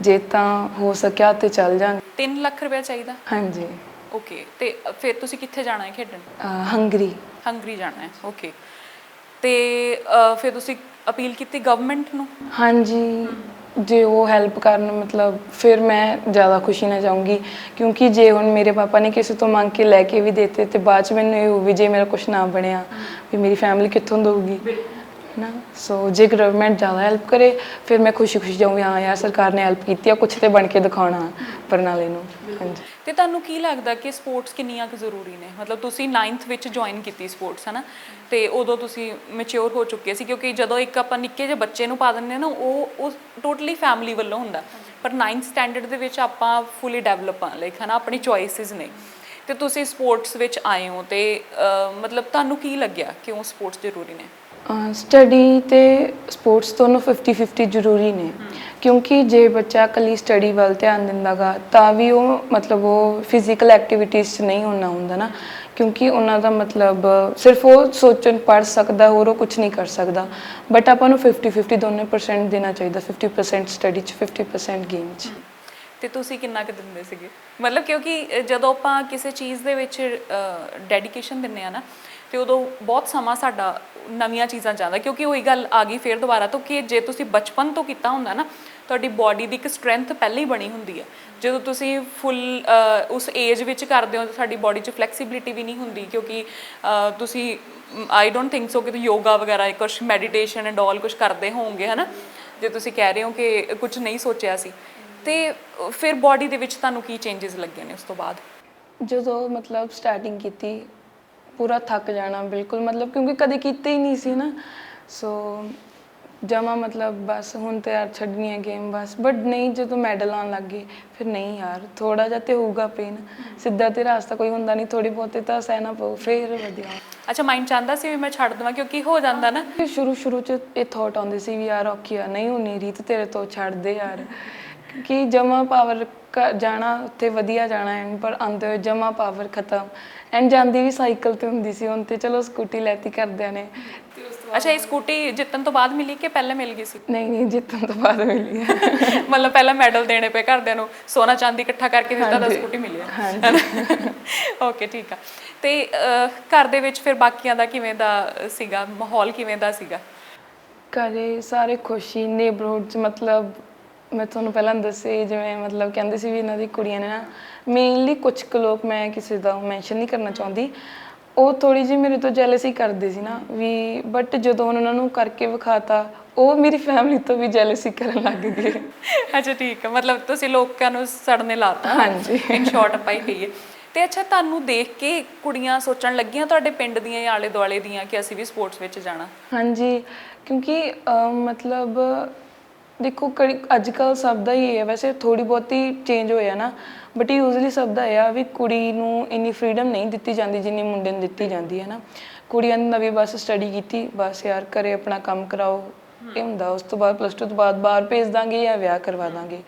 ਜੇ ਤਾਂ ਹੋ ਸਕਿਆ ਤੇ ਚੱਲ ਜਾਾਂਗੇ। 3 ਲੱਖ ਰੁਪਏ ਚਾਹੀਦਾ? ਹਾਂਜੀ। ਓਕੇ ਤੇ ਫਿਰ ਤੁਸੀਂ ਕਿੱਥੇ ਜਾਣਾ ਹੈ ਖੇਡਣ? ਹੰਗਰੀ ਹੰਗਰੀ ਜਾਣਾ ਹੈ ਓਕੇ ਤੇ ਅਹ, ਫਿਰ ਤੁਸੀਂ ਅਪੀਲ ਕੀਤੀ ਗਵਰਨਮੈਂਟ ਨੂੰ? ਹਾਂਜੀ ਜੇ ਉਹ ਹੈਲਪ ਕਰਨ ਮਤਲਬ ਫਿਰ ਮੈਂ ਜ਼ਿਆਦਾ ਖੁਸ਼ੀ ਨਾਲ ਜਾਊਂਗੀ ਕਿਉਂਕਿ ਜੇ ਹੁਣ ਮੇਰੇ ਪਾਪਾ ਨੇ ਕਿਸੇ ਤੋਂ ਮੰਗ ਕੇ ਲੈ ਕੇ ਵੀ ਦਿੱਤੇ ਤੇ ਬਾਅਦ ਚ ਮੈਨੂੰ ਇਹ ਹੋਵੇ ਜੇ ਮੇਰਾ ਕੁਝ ਨਾ ਬਣਿਆ ਵੀ ਮੇਰੀ ਫੈਮਿਲੀ ਕਿੱਥੋਂ ਦਊਗੀ? ਨਾ ਸੋ ਜੇ ਗਵਰਨਮੈਂਟ ਜ਼ਿਆਦਾ ਹੈਲਪ ਕਰੇ ਫਿਰ ਮੈਂ ਖੁਸ਼ੀ ਖੁਸ਼ੀ ਜਾਊਂਗੀ ਹਾਂ ਯਾਰ ਸਰਕਾਰ ਨੇ ਹੈਲਪ ਕੀਤੀ ਆ ਕੁਝ ਤੇ ਬਣ ਕੇ ਦਿਖਾਉਣਾ ਬਰਨਾਲੇ ਨੂੰ। ਹਾਂਜੀ। ਤੇ ਤੁਹਾਨੂੰ ਕੀ ਲੱਗਦਾ ਕਿ ਸਪੋਰਟਸ ਕਿੰਨੀਆਂ ਕੁ ਜ਼ਰੂਰੀ ਨੇ? ਮਤਲਬ ਤੁਸੀਂ 9th ਵਿੱਚ ਜੁਆਇਨ ਕੀਤੀ ਸਪੋਰਟਸ ਹਨਾ? ਤੇ ਉਦੋਂ ਤੁਸੀਂ ਮੈਚੁਰ ਹੋ ਚੁੱਕੇ ਸੀ ਕਿਉਂਕਿ ਜਦੋਂ ਇੱਕ ਆਪਾਂ ਨਿੱਕੇ ਜਿਹੇ ਬੱਚੇ ਨੂੰ ਪਾ ਦਿੰਦੇ ਆ ਨਾ ਉਹ ਉਹ ਟੋਟਲੀ ਫੈਮਿਲੀ ਵੱਲੋਂ ਹੁੰਦਾ। ਪਰ 9th ਸਟੈਂਡਰਡ ਦੇ ਵਿੱਚ ਆਪਾਂ ਫੁੱਲੀ ਡਿਵੈਲਪ ਆ ਲਾਈਕ ਹਨਾ ਆਪਣੀ ਚੋਇਸਿਸ ਨੇ। ਤੇ ਤੁਸੀਂ ਸਪੋਰਟਸ ਵਿੱਚ ਆਏ ਹੋ ਤੇ ਮਤਲਬ ਤੁਹਾਨੂੰ ਕੀ ਲੱਗਿਆ ਕਿਉਂ ਸਪੋਰਟਸ ਜ਼ਰੂਰੀ ਨੇ? ਸਟੱਡੀ ਤੇ ਸਪੋਰਟਸ ਦੋਨੋਂ 50-50 ਜ਼ਰੂਰੀ ਨੇ। ਕਿਉਂਕਿ ਜੇ ਬੱਚਾ ਕੱਲੀ ਸਟੱਡੀ ਵੱਲ ਧਿਆਨ ਦਿੰਦਾਗਾ ਤਾਂ ਵੀ ਉਹ ਮਤਲਬ ਉਹ ਫਿਜ਼ੀਕਲ ਐਕਟੀਵਿਟੀਜ਼ 'ਚ ਨਹੀਂ ਹੋਣਾ ਹੁੰਦਾ ਨਾ। ਕਿਉਂਕਿ ਉਹਨਾਂ ਦਾ ਮਤਲਬ ਸਿਰਫ ਉਹ ਸੋਚਣ ਪੜ ਸਕਦਾ ਹੋਰ ਉਹ ਕੁਝ ਨਹੀਂ ਕਰ ਸਕਦਾ। ਬਟ ਆਪਾਂ ਨੂੰ 50-50 ਦੋਨੇ ਪਰਸੈਂਟ ਦੇਣਾ ਚਾਹੀਦਾ 50% ਸਟੱਡੀ 'ਚ 50% ਗੇਮ 'ਚ। ਤੇ ਤੁਸੀਂ ਕਿੰਨਾ ਕੁ ਦਿੰਦੇ ਸੀਗੇ? ਮਤਲਬ ਕਿਉਂਕਿ ਜਦੋਂ ਆਪਾਂ ਕਿਸੇ ਚੀਜ਼ ਦੇ ਵਿੱਚ ਡੈਡੀਕੇਸ਼ਨ ਦਿੰਨੇ ਆ ਨਾ ਤੇ ਉਦੋਂ ਬਹੁਤ ਸਮਾਂ ਸਾਡਾ ਨਵੀਆਂ ਚੀਜ਼ਾਂ ਚਾਹੁੰਦਾ ਕਿਉਂਕਿ ਉਹੀ ਗੱਲ ਆ ਗਈ ਫੇਰ ਦੁਬਾਰਾ ਤੋਂ ਕਿ ਜੇ ਤੁਸੀਂ ਬਚਪਨ ਤੋਂ ਕੀਤਾ ਹੁੰਦਾ ਨਾ, ਤੁਹਾਡੀ ਬਾਡੀ ਦੀ ਇੱਕ ਸਟਰੈਂਥ ਪਹਿਲਾਂ ਹੀ ਬਣੀ ਹੁੰਦੀ ਹੈ। ਜਦੋਂ ਤੁਸੀਂ ਫੁੱਲ ਉਸ ਏਜ ਵਿੱਚ ਕਰਦੇ ਹੋ ਤਾਂ ਸਾਡੀ ਬਾਡੀ 'ਚ ਫਲੈਕਸੀਬਿਲਿਟੀ ਵੀ ਨਹੀਂ ਹੁੰਦੀ, ਕਿਉਂਕਿ ਤੁਸੀਂ ਆਈ ਡੋਨਟ ਥਿੰਕ ਸੋ ਕਿ ਤੁਸੀਂ ਯੋਗਾ ਵਗੈਰਾ ਕੁਝ ਮੈਡੀਟੇਸ਼ਨ ਐਂਡ ਆਲ ਕੁਝ ਕਰਦੇ ਹੋਵੋਗੇ, ਹਨਾ? ਜੇ ਤੁਸੀਂ ਕਹਿ ਰਹੇ ਹੋ ਕਿ ਕੁਝ ਨਹੀਂ ਸੋਚਿਆ ਸੀ। ਤੇ ਫਿਰ ਬਾਡੀ ਦੇ ਵਿੱਚ ਤੁਹਾਨੂੰ ਕੀ ਚੇਂਜਸ ਲੱਗੇ ਨੇ ਉਸ ਤੋਂ ਬਾਅਦ? ਜਦੋਂ ਮਤਲਬ ਸਟਾਰਟਿੰਗ ਕੀਤੀ ਪੂਰਾ ਥੱਕ ਜਾਣਾ ਬਿਲਕੁਲ ਮਤਲਬ ਕਿਉਂਕਿ ਕਦੇ ਕੀਤਾ ਹੀ ਨਹੀਂ ਸੀ ਨਾ। ਸੋ ਜਮਾ ਮਤਲਬ ਬਸ ਹੁਣ ਤੇ ਯਾਰ ਛੱਡਣੀ ਹੈ ਗੇਮ ਬਸ। ਬਟ ਨਹੀਂ ਜਦੋਂ ਮੈਡਲ ਆਉਣ ਲੱਗ ਗਏ ਫਿਰ ਨਹੀਂ ਯਾਰ ਥੋੜਾ ਜਿਹਾ ਤੇ ਹੋਊਗਾ ਪੇਨ ਸਿੱਧਾ ਤੇ ਰਾਸਤਾ ਕੋਈ ਹੁੰਦਾ ਨਹੀਂ ਥੋੜੀ ਬਹੁਤੇ ਤਾਂ ਸਹਿਣਾ ਪਊ ਫਿਰ ਵਧੀਆ। ਅੱਛਾ ਮਾਈਂਡ ਚਾਹੁੰਦਾ ਸੀ ਵੀ ਮੈਂ ਛੱਡ ਦਵਾਂ ਕਿਉਂਕਿ ਹੋ ਜਾਂਦਾ ਨਾ। ਫਿਰ ਸ਼ੁਰੂ ਸ਼ੁਰੂ ਚ ਇਹ ਥੋਟ ਆਉਂਦੇ ਸੀ ਵੀ ਯਾਰ ਔਖੀ ਆ ਨਹੀਂ ਹੋਣੀ ਰੀਤ ਤੇਰੇ ਤੋਂ ਛੱਡ ਦੇ ਯਾਰ। ਕਿ ਜਮਾ ਪਾਵਰ ਜਾਣਾ ਉੱਥੇ ਵਧੀਆ ਜਾਣਾ ਐ ਪਰ ਆਉਂਦੇ ਹੋਏ ਜਮਾ ਪਾਵਰ ਖਤਮ। ਐਂਡ ਜਾਂਦੀ ਵੀ ਸਾਈਕਲ ਤੇ ਹੁੰਦੀ ਸੀ ਹੁਣ ਤੇ ਚਲੋ ਸਕੂਟੀ ਲੈਤੀ ਕਰਦਿਆਂ ਨੇ। ਅੱਛਾ ਇਹ ਸਕੂਟੀ ਜਿੱਤਣ ਤੋਂ ਬਾਅਦ ਮਿਲੀ ਕਿ ਪਹਿਲਾਂ ਮਿਲ ਗਈ ਸੀ? ਨਹੀਂ ਨਹੀਂ ਜਿੱਤਣ ਤੋਂ ਬਾਅਦ ਮਿਲੀ ਹੈ। ਮਤਲਬ ਪਹਿਲਾਂ ਮੈਡਲ ਦੇਣੇ ਪਏ ਘਰਦਿਆਂ ਨੂੰ ਸੋਨਾ ਚਾਂਦੀ ਇਕੱਠਾ ਕਰਕੇ ਦਿੱਤਾ ਤਾਂ ਸਕੂਟੀ ਮਿਲੀ ਓਕੇ ਠੀਕ ਆ। ਤੇ ਘਰ ਦੇ ਵਿੱਚ ਫਿਰ ਬਾਕੀਆਂ ਦਾ ਕਿਵੇਂ ਦਾ ਸੀਗਾ? ਮਾਹੌਲ ਕਿਵੇਂ ਦਾ ਸੀਗਾ? ਘਰੇ ਸਾਰੇ ਖੁਸ਼ੀ ਨੇਬਰਹੁੱਡ ਚ ਮਤਲਬ ਮੈਂ ਤੁਹਾਨੂੰ ਪਹਿਲਾਂ ਦੱਸੇ ਜਿਵੇਂ ਮਤਲਬ ਕਹਿੰਦੇ ਸੀ ਵੀ ਇਹਨਾਂ ਦੀ ਕੁੜੀਆਂ ਨੇ ਨਾ ਮੇਨਲੀ ਕੁਝ ਕੁ ਲੋਕ ਮੈਂ ਕਿਸੇ ਦਾ ਮੈਂਸ਼ਨ ਨਹੀਂ ਕਰਨਾ ਚਾਹੁੰਦੀ। ਉਹ ਥੋੜੀ ਜਿਹੀ ਮੇਰੇ ਤੋਂ ਜੈਲਸੀ ਕਰਦੇ ਸੀ ਨਾ ਵੀ ਬਟ ਜਦੋਂ ਉਹਨਾਂ ਨੂੰ ਕਰਕੇ ਵਿਖਾਤਾ ਉਹ ਮੇਰੀ ਫੈਮਿਲੀ ਤੋਂ ਵੀ ਜੈਲਸੀ ਕਰਨ ਲੱਗ ਗਏ। ਅੱਛਾ ਠੀਕ ਆ ਮਤਲਬ ਤੁਸੀਂ ਲੋਕਾਂ ਨੂੰ ਸੜਨੇ ਲਾਤਾ। ਹਾਂਜੀ। ਇਨ ਸ਼ਾਰਟ ਆਪਾਂ ਹੀ ਕਹੀਏ। ਤੇ ਅੱਛਾ ਤੁਹਾਨੂੰ ਦੇਖ ਕੇ ਕੁੜੀਆਂ ਸੋਚਣ ਲੱਗੀਆਂ ਤੁਹਾਡੇ ਪਿੰਡ ਦੀਆਂ ਜਾਂ ਆਲੇ ਦੁਆਲੇ ਦੀਆਂ ਕਿ ਅਸੀਂ ਵੀ ਸਪੋਰਟਸ ਵਿੱਚ ਜਾਣਾ? ਹਾਂਜੀ ਕਿਉਂਕਿ ਅਹ, ਮਤਲਬ ਦੇਖੋ ਅੱਜ ਕੱਲ ਸਭ ਦਾ ਹੀ ਇਹ ਹੈ। ਵੈਸੇ ਥੋੜੀ ਬਹੁਤੀ ਚੇਂਜ ਹੋਇਆ ਨਾ। ਬਟ ਯੂਜ਼ਲੀ ਸਭ ਦਾ ਇਹ ਆ ਵੀ ਕੁੜੀ ਨੂੰ ਇੰਨੀ ਫ੍ਰੀडम ਨਹੀਂ ਦਿੱਤੀ ਜਾਂਦੀ ਜਿੰਨੀ ਮੁੰਡੇ ਨੂੰ ਦਿੱਤੀ ਜਾਂਦੀ ਹੈ ਨਾ। ਕੁੜੀਆਂ ਨੇ ਨਵੀਂ ਬਸ ਸਟੱਡੀ ਕੀਤੀ, ਬਸ ਯਾਰ ਘਰੇ ਆਪਣਾ ਕੰਮ ਕਰਾਓ। ਇਹ ਹੁੰਦਾ, ਉਸ ਤੋਂ ਬਾਅਦ ਪਲੱਸ 2 ਤੋਂ ਬਾਅਦ ਬਾਹਰ ਭੇਜ ਦਾਂਗੇ ਜਾਂ ਵਿਆਹ ਕਰਵਾ ਦਾਂਗੇ।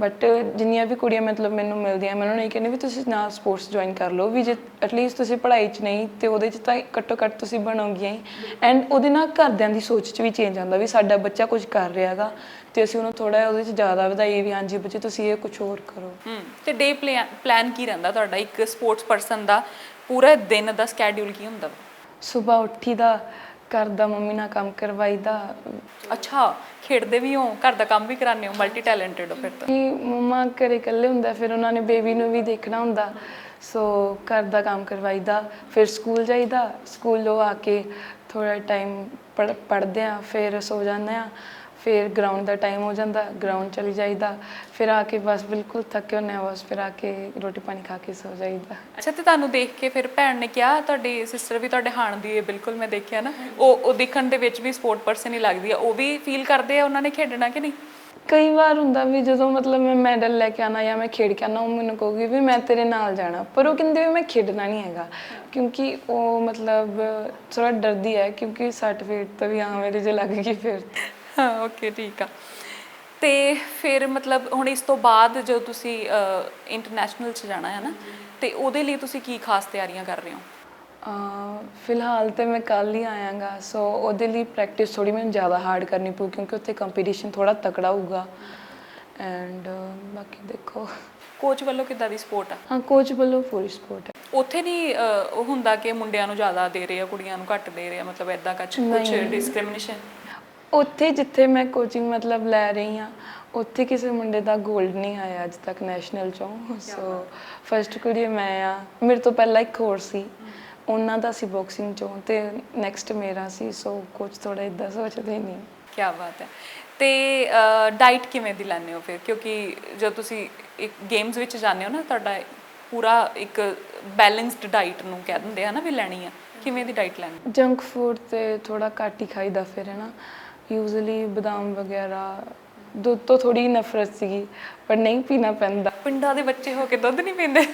ਬਟ ਜਿੰਨੀਆਂ ਵੀ ਕੁੜੀਆਂ ਮਤਲਬ ਮੈਨੂੰ ਮਿਲਦੀਆਂ ਮੈਂ ਉਹਨਾਂ ਨੂੰ ਇਹ ਕਹਿੰਦੀ ਵੀ ਤੁਸੀਂ ਨਾ ਸਪੋਰਟਸ ਜੁਆਇਨ ਕਰ ਲਓ, ਵੀ ਜੇ ਐਟਲੀਸਟ ਤੁਸੀਂ ਪੜ੍ਹਾਈ 'ਚ ਨਹੀਂ ਤੇ ਉਹਦੇ 'ਚ ਤਾਂ ਘੱਟੋ ਘੱਟ ਤੁਸੀਂ ਬਣੋਗੀਆਂ ਹੀ। ਐਂਡ ਉਹਦੇ ਨਾਲ ਘਰਦਿਆਂ ਦੀ ਸੋਚ 'ਚ ਵੀ ਚੇਂਜ ਆਉਂਦਾ ਵੀ ਸਾਡਾ ਬੱਚਾ ਕੁਝ ਕਰ ਰਿਹਾ ਹੈਗਾ। ਤੇ ਅਸੀਂ ਉਹਨੂੰ ਥੋੜਾ ਉਹਦੇ 'ਚ ਜ਼ਿਆਦਾ ਵਧਾਈਏ ਵੀ ਹਾਂਜੀ ਬੱਚੇ ਤੁਸੀਂ ਇਹ ਕੁਝ ਹੋਰ ਕਰੋ। ਹੂੰ ਤੇ ਡੇ ਪਲਾਨ ਕੀ ਰਹਿੰਦਾ ਤੁਹਾਡਾ? ਇੱਕ ਸਪੋਰਟਸ ਪਰਸਨ ਦਾ ਪੂਰਾ ਦਿਨ ਦਾ ਸਕੇਡਿਊਲ ਕੀ ਹੁੰਦਾ? ਸਵੇਰ ਉੱਠੀਦਾ ਘਰ ਦਾ ਮੰਮੀ ਨਾਲ ਕੰਮ ਕਰਵਾਈਦਾ। ਅੱਛਾ ਖੇਡਦੇ ਵੀ ਹੋ ਘਰ ਦਾ ਕੰਮ ਵੀ ਕਰਾਉਂਦੇ ਹੋ ਮਲਟੀ ਟੈਲੈਂਟਡ ਹੋ ਫਿਰ ਤਾਂ? ਕਿ ਮੰਮਾ ਘਰੇ ਇਕੱਲੇ ਹੁੰਦਾ ਫਿਰ ਉਹਨਾਂ ਨੇ ਬੇਬੀ ਨੂੰ ਵੀ ਦੇਖਣਾ ਹੁੰਦਾ। ਸੋ ਘਰ ਦਾ ਕੰਮ ਕਰਵਾਈਦਾ ਫਿਰ ਸਕੂਲ ਜਾਈਦਾ। ਸਕੂਲੋਂ ਆ ਕੇ ਥੋੜਾ ਟਾਈਮ ਪੜ੍ਹਦੇ ਆ ਫਿਰ ਸੋ ਜਾਂਦੇ ਆ ਫਿਰ ਗਰਾਊਂਡ ਦਾ ਟਾਈਮ ਹੋ ਜਾਂਦਾ ਗਰਾਊਂਡ ਚਲੀ ਜਾਈਦਾ ਫਿਰ ਆ ਕੇ ਬਸ ਬਿਲਕੁਲ ਥੱਕੇ ਹੁੰਨੇ ਆ ਬਸ ਫਿਰ ਆ ਕੇ ਰੋਟੀ ਪਾਣੀ ਖਾ ਕੇ ਸੋ ਜਾਈਦਾ। ਅੱਛਾ ਤੇ ਤੁਹਾਨੂੰ ਦੇਖ ਕੇ ਫਿਰ ਭੈਣ ਨੇ ਕਿਹਾ ਤੁਹਾਡੀ ਸਿਸਟਰ ਵੀ ਤੁਹਾਡੇ ਹਾਣ ਦੀ ਹੈ ਬਿਲਕੁਲ ਮੈਂ ਦੇਖਿਆ ਨਾ। ਉਹ ਉਹ ਦਿਖਣ ਦੇ ਵਿੱਚ ਵੀ ਸਪੋਰਟ ਪਰਸਨ ਹੀ ਲੱਗਦੀ ਆ ਉਹ ਵੀ ਫੀਲ ਕਰਦੇ ਆ ਉਹਨਾਂ ਨੇ ਖੇਡਣਾ ਕਿ ਨਹੀਂ? ਕਈ ਵਾਰ ਹੁੰਦਾ ਵੀ ਜਦੋਂ ਮਤਲਬ ਮੈਂ ਮੈਡਲ ਲੈ ਕੇ ਆਣਾ ਜਾਂ ਮੈਂ ਖੇਡ ਕੇ ਆਣਾ ਉਹ ਮੈਨੂੰ ਕਹੂਗੀ ਵੀ ਮੈਂ ਤੇਰੇ ਨਾਲ ਜਾਣਾ ਪਰ ਉਹ ਕਹਿੰਦੇ ਵੀ ਮੈਂ ਖੇਡਣਾ ਨਹੀਂ ਹੈਗਾ ਕਿਉਂਕਿ ਉਹ ਮਤਲਬ ਥੋੜਾ ਡਰਦੀ ਹੈ ਕਿਉਂਕਿ ਸਰਟੀਫਿਕੇਟ ਤਾਂ ਵੀ ਹਾਂ ਮੇਰੇ ਜੇ ਲੱਗ ਗਈ ਫਿਰ। ਹਾਂ ਓਕੇ ਠੀਕ ਆ। ਤੇ ਫਿਰ ਮਤਲਬ ਹੁਣ ਇਸ ਤੋਂ ਬਾਅਦ ਜਦੋਂ ਤੁਸੀਂ ਇੰਟਰਨੈਸ਼ਨਲ ਚ ਜਾਣਾ ਹੈ ਨਾ ਤੇ ਉਹਦੇ ਲਈ ਤੁਸੀਂ ਕੀ ਖਾਸ ਤਿਆਰੀਆਂ ਕਰ ਰਹੇ ਹੋ? ਅਹ ਫਿਲਹਾਲ ਤੇ ਮੈਂ ਕੱਲ ਹੀ ਆਇਆਗਾ ਸੋ ਉਹਦੇ ਲਈ ਪ੍ਰੈਕਟਿਸ ਥੋੜੀ ਮੈਨੂੰ ਜ਼ਿਆਦਾ ਹਾਰਡ ਕਰਨੀ ਪਊ ਕਿਉਂਕਿ ਉੱਥੇ ਕੰਪੀਟੀਸ਼ਨ ਥੋੜਾ ਤਕੜਾ ਹੋਊਗਾ। ਐਂਡ ਬਾਕੀ ਦੇਖੋ। ਕੋਚ ਵੱਲੋਂ ਕਿੱਦਾਂ ਦੀ ਸਪੋਰਟ ਆ? ਹਾਂ ਕੋਚ ਵੱਲੋਂ ਪੂਰੀ ਸਪੋਰਟ ਹੈ ਉੱਥੇ ਨਹੀਂ ਅਹ, ਉਹ ਹੁੰਦਾ ਕਿ ਮੁੰਡਿਆਂ ਨੂੰ ਜ਼ਿਆਦਾ ਦੇ ਰਹੇ ਆ ਕੁੜੀਆਂ ਨੂੰ ਘੱਟ ਦੇ ਰਹੇ ਆ ਮਤਲਬ ਐਦਾਂ ਕੁਝ ਕੁਝ। ਡਿਸਕ੍ਰਿਮੀਨੇਸ਼ਨ ਉੱਥੇ ਜਿੱਥੇ ਮੈਂ ਕੋਚਿੰਗ ਮਤਲਬ ਲੈ ਰਹੀ ਹਾਂ ਉੱਥੇ ਕਿਸੇ ਮੁੰਡੇ ਦਾ 골ਡ ਨਹੀਂ ਆਇਆ ਅੱਜ ਤੱਕ ਨੈਸ਼ਨਲ ਚੋਂ। ਸੋ ਫਰਸਟ ਕੁੜੀ ਮੈਂ ਆ। ਮੇਰੇ ਤੋਂ ਪਹਿਲਾਂ ਇੱਕ ਹੋਰ ਸੀ। ਉਹਨਾਂ ਦਾ ਸੀ ਬਾਕਸਿੰਗ ਚੋਂ ਤੇ ਨੈਕਸਟ ਮੇਰਾ ਸੀ। ਸੋ ਕੋਚ ਥੋੜਾ ਇਦਾਂ ਸੋਚਦੇ ਨਹੀਂ। ਕੀ ਬਾਤ ਹੈ। ਤੇ ਡਾਈਟ ਕਿਵੇਂ ਦੀ ਲੈਂਦੇ ਹੋ ਫਿਰ? ਕਿਉਂਕਿ ਜਦ ਤੁਸੀਂ ਇੱਕ ਗੇਮਸ ਵਿੱਚ ਜਾਂਦੇ ਹੋ ਨਾ ਤੁਹਾਡਾ ਪੂਰਾ ਇੱਕ ਬੈਲੈਂਸਡ ਡਾਈਟ ਨੂੰ ਕਹਿ ਦਿੰਦੇ ਆ ਨਾ ਵੀ ਲੈਣੀ ਆ। ਕਿਵੇਂ ਦੀ ਡਾਈਟ ਲੈਣੀ ਜੰਕ ਫੂਡ ਤੇ ਥੋੜਾ ਘੱਟ ਹੀ ਖਾਈਦਾ ਫਿਰ ਹੈ ਨਾ? ਯੂਜ਼ੂਲੀ ਬਦਾਮ ਵਗੈਰਾ ਦੁੱਧ ਤੋਂ ਥੋੜੀ ਨਫ਼ਰਤ ਸੀਗੀ ਪਰ ਨਹੀਂ ਪੀਣਾ ਪੈਂਦਾ। ਪਿੰਡਾਂ ਦੇ ਬੱਚੇ ਹੋ ਕੇ ਦੁੱਧ ਨਹੀਂ ਪੀਂਦੇ।